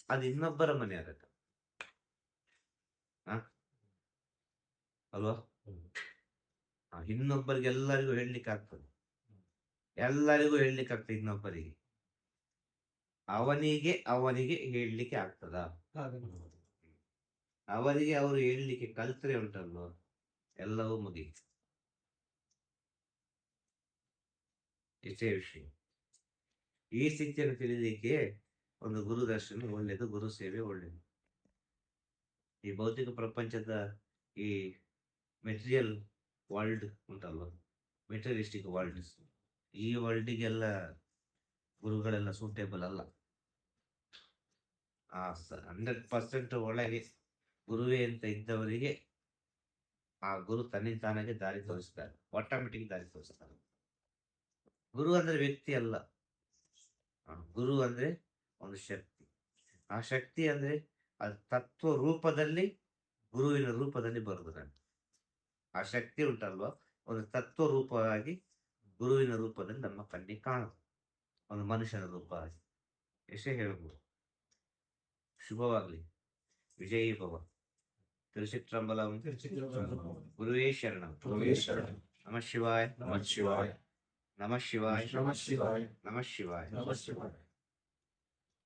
ಅದು ಇನ್ನೊಬ್ಬರ ಮನೆ ಅದಕ್ಕೆ ಹ? ಅಲ್ವಾ? ಇನ್ನೊಬ್ಬರಿಗೆ ಎಲ್ಲರಿಗೂ ಹೇಳಲಿಕ್ಕೆ ಆಗ್ತದೆ. ಎಲ್ಲರಿಗೂ ಹೇಳಲಿಕ್ಕೆ ಆಗ್ತದೆ ಇನ್ನೊಬ್ಬರಿಗೆ. ಅವನಿಗೆ ಅವನಿಗೆ ಹೇಳಲಿಕ್ಕೆ ಆಗ್ತದ? ಅವರಿಗೆ ಅವರು ಹೇಳಲಿಕ್ಕೆ ಕಲ್ತ್ರೆ ಉಂಟಲ್ವ? ಎಲ್ಲವೂ ಮುಗಿಯಿತು ಇಷ್ಟೇ ವಿಷಯ. ಈ ಸ್ಥಿತಿಯನ್ನು ತಿಳಿಲಿಕ್ಕೆ ಒಂದು ಗುರು ದರ್ಶನ ಒಳ್ಳೆಯದು ಗುರು ಸೇವೆ ಒಳ್ಳೆಯದು. ಈ ಭೌತಿಕ ಪ್ರಪಂಚದ ಈ ಮೆಟೀರಿಯಲ್ ವರ್ಲ್ಡ್ ಉಂಟಲ್ವ? ಮೆಟೀರಿಯಲಿಸ್ಟಿಕ್ ವರ್ಲ್ಡ್ ಈ ವರ್ಲ್ಡಿಗೆಲ್ಲ ಗುರುಗಳೆಲ್ಲ ಸೂಟೇಬಲ್ ಅಲ್ಲ. ಆ ಹಂಡ್ರೆಡ್ ಪರ್ಸೆಂಟ್ ಒಳಗೆ ಗುರುವೇ ಅಂತ ಇದ್ದವರಿಗೆ ಆ ಗುರು ತನ್ನಿಂತಾನಾಗೆ ದಾರಿ ತೋರಿಸ್ತಾರೆ. ಆಟೋಮೆಟಿಕ್ ದಾರಿ ತೋರಿಸ್ತಾರೆ. ಗುರು ಅಂದ್ರೆ ವ್ಯಕ್ತಿ ಅಲ್ಲ. ಗುರು ಅಂದ್ರೆ ಒಂದು ಶಕ್ತಿ. ಆ ಶಕ್ತಿ ಅಂದ್ರೆ ಅದು ತತ್ವ ರೂಪದಲ್ಲಿ ಗುರುವಿನ ರೂಪದಲ್ಲಿ ಬರುವುದು. ಆ ಶಕ್ತಿ ಉಂಟಲ್ವಾ? ಒಂದು ತತ್ವ ರೂಪವಾಗಿ ಗುರುವಿನ ರೂಪದಲ್ಲಿ ನಮ್ಮ ಕಣ್ಣಿಗೆ ಕಾಣುತ್ತೆ. ಒಂದು ಮನುಷ್ಯನ ರೂಪ ಎಷ್ಟೇ ಹೇಳ್ಬೋದು ಶುಭವಾಗ್ಲಿ. ವಿಜಯೀ ಭವ. ತಿರುಚಿತ್ರಂಬಲಂ. ಗುರುವೇ ಶರಣ. ಗುರುವೇ ಶರಣ. ನಮ ಶಿವಾಯ. ನಮಃ ಶಿವಾಯ. ನಮ ಶಿವಾಯ. ನಮಃ ಶಿವಾಯ. ನಮ ಶಿವಾಯ. ನಮಃ ಶಿವಾಯ.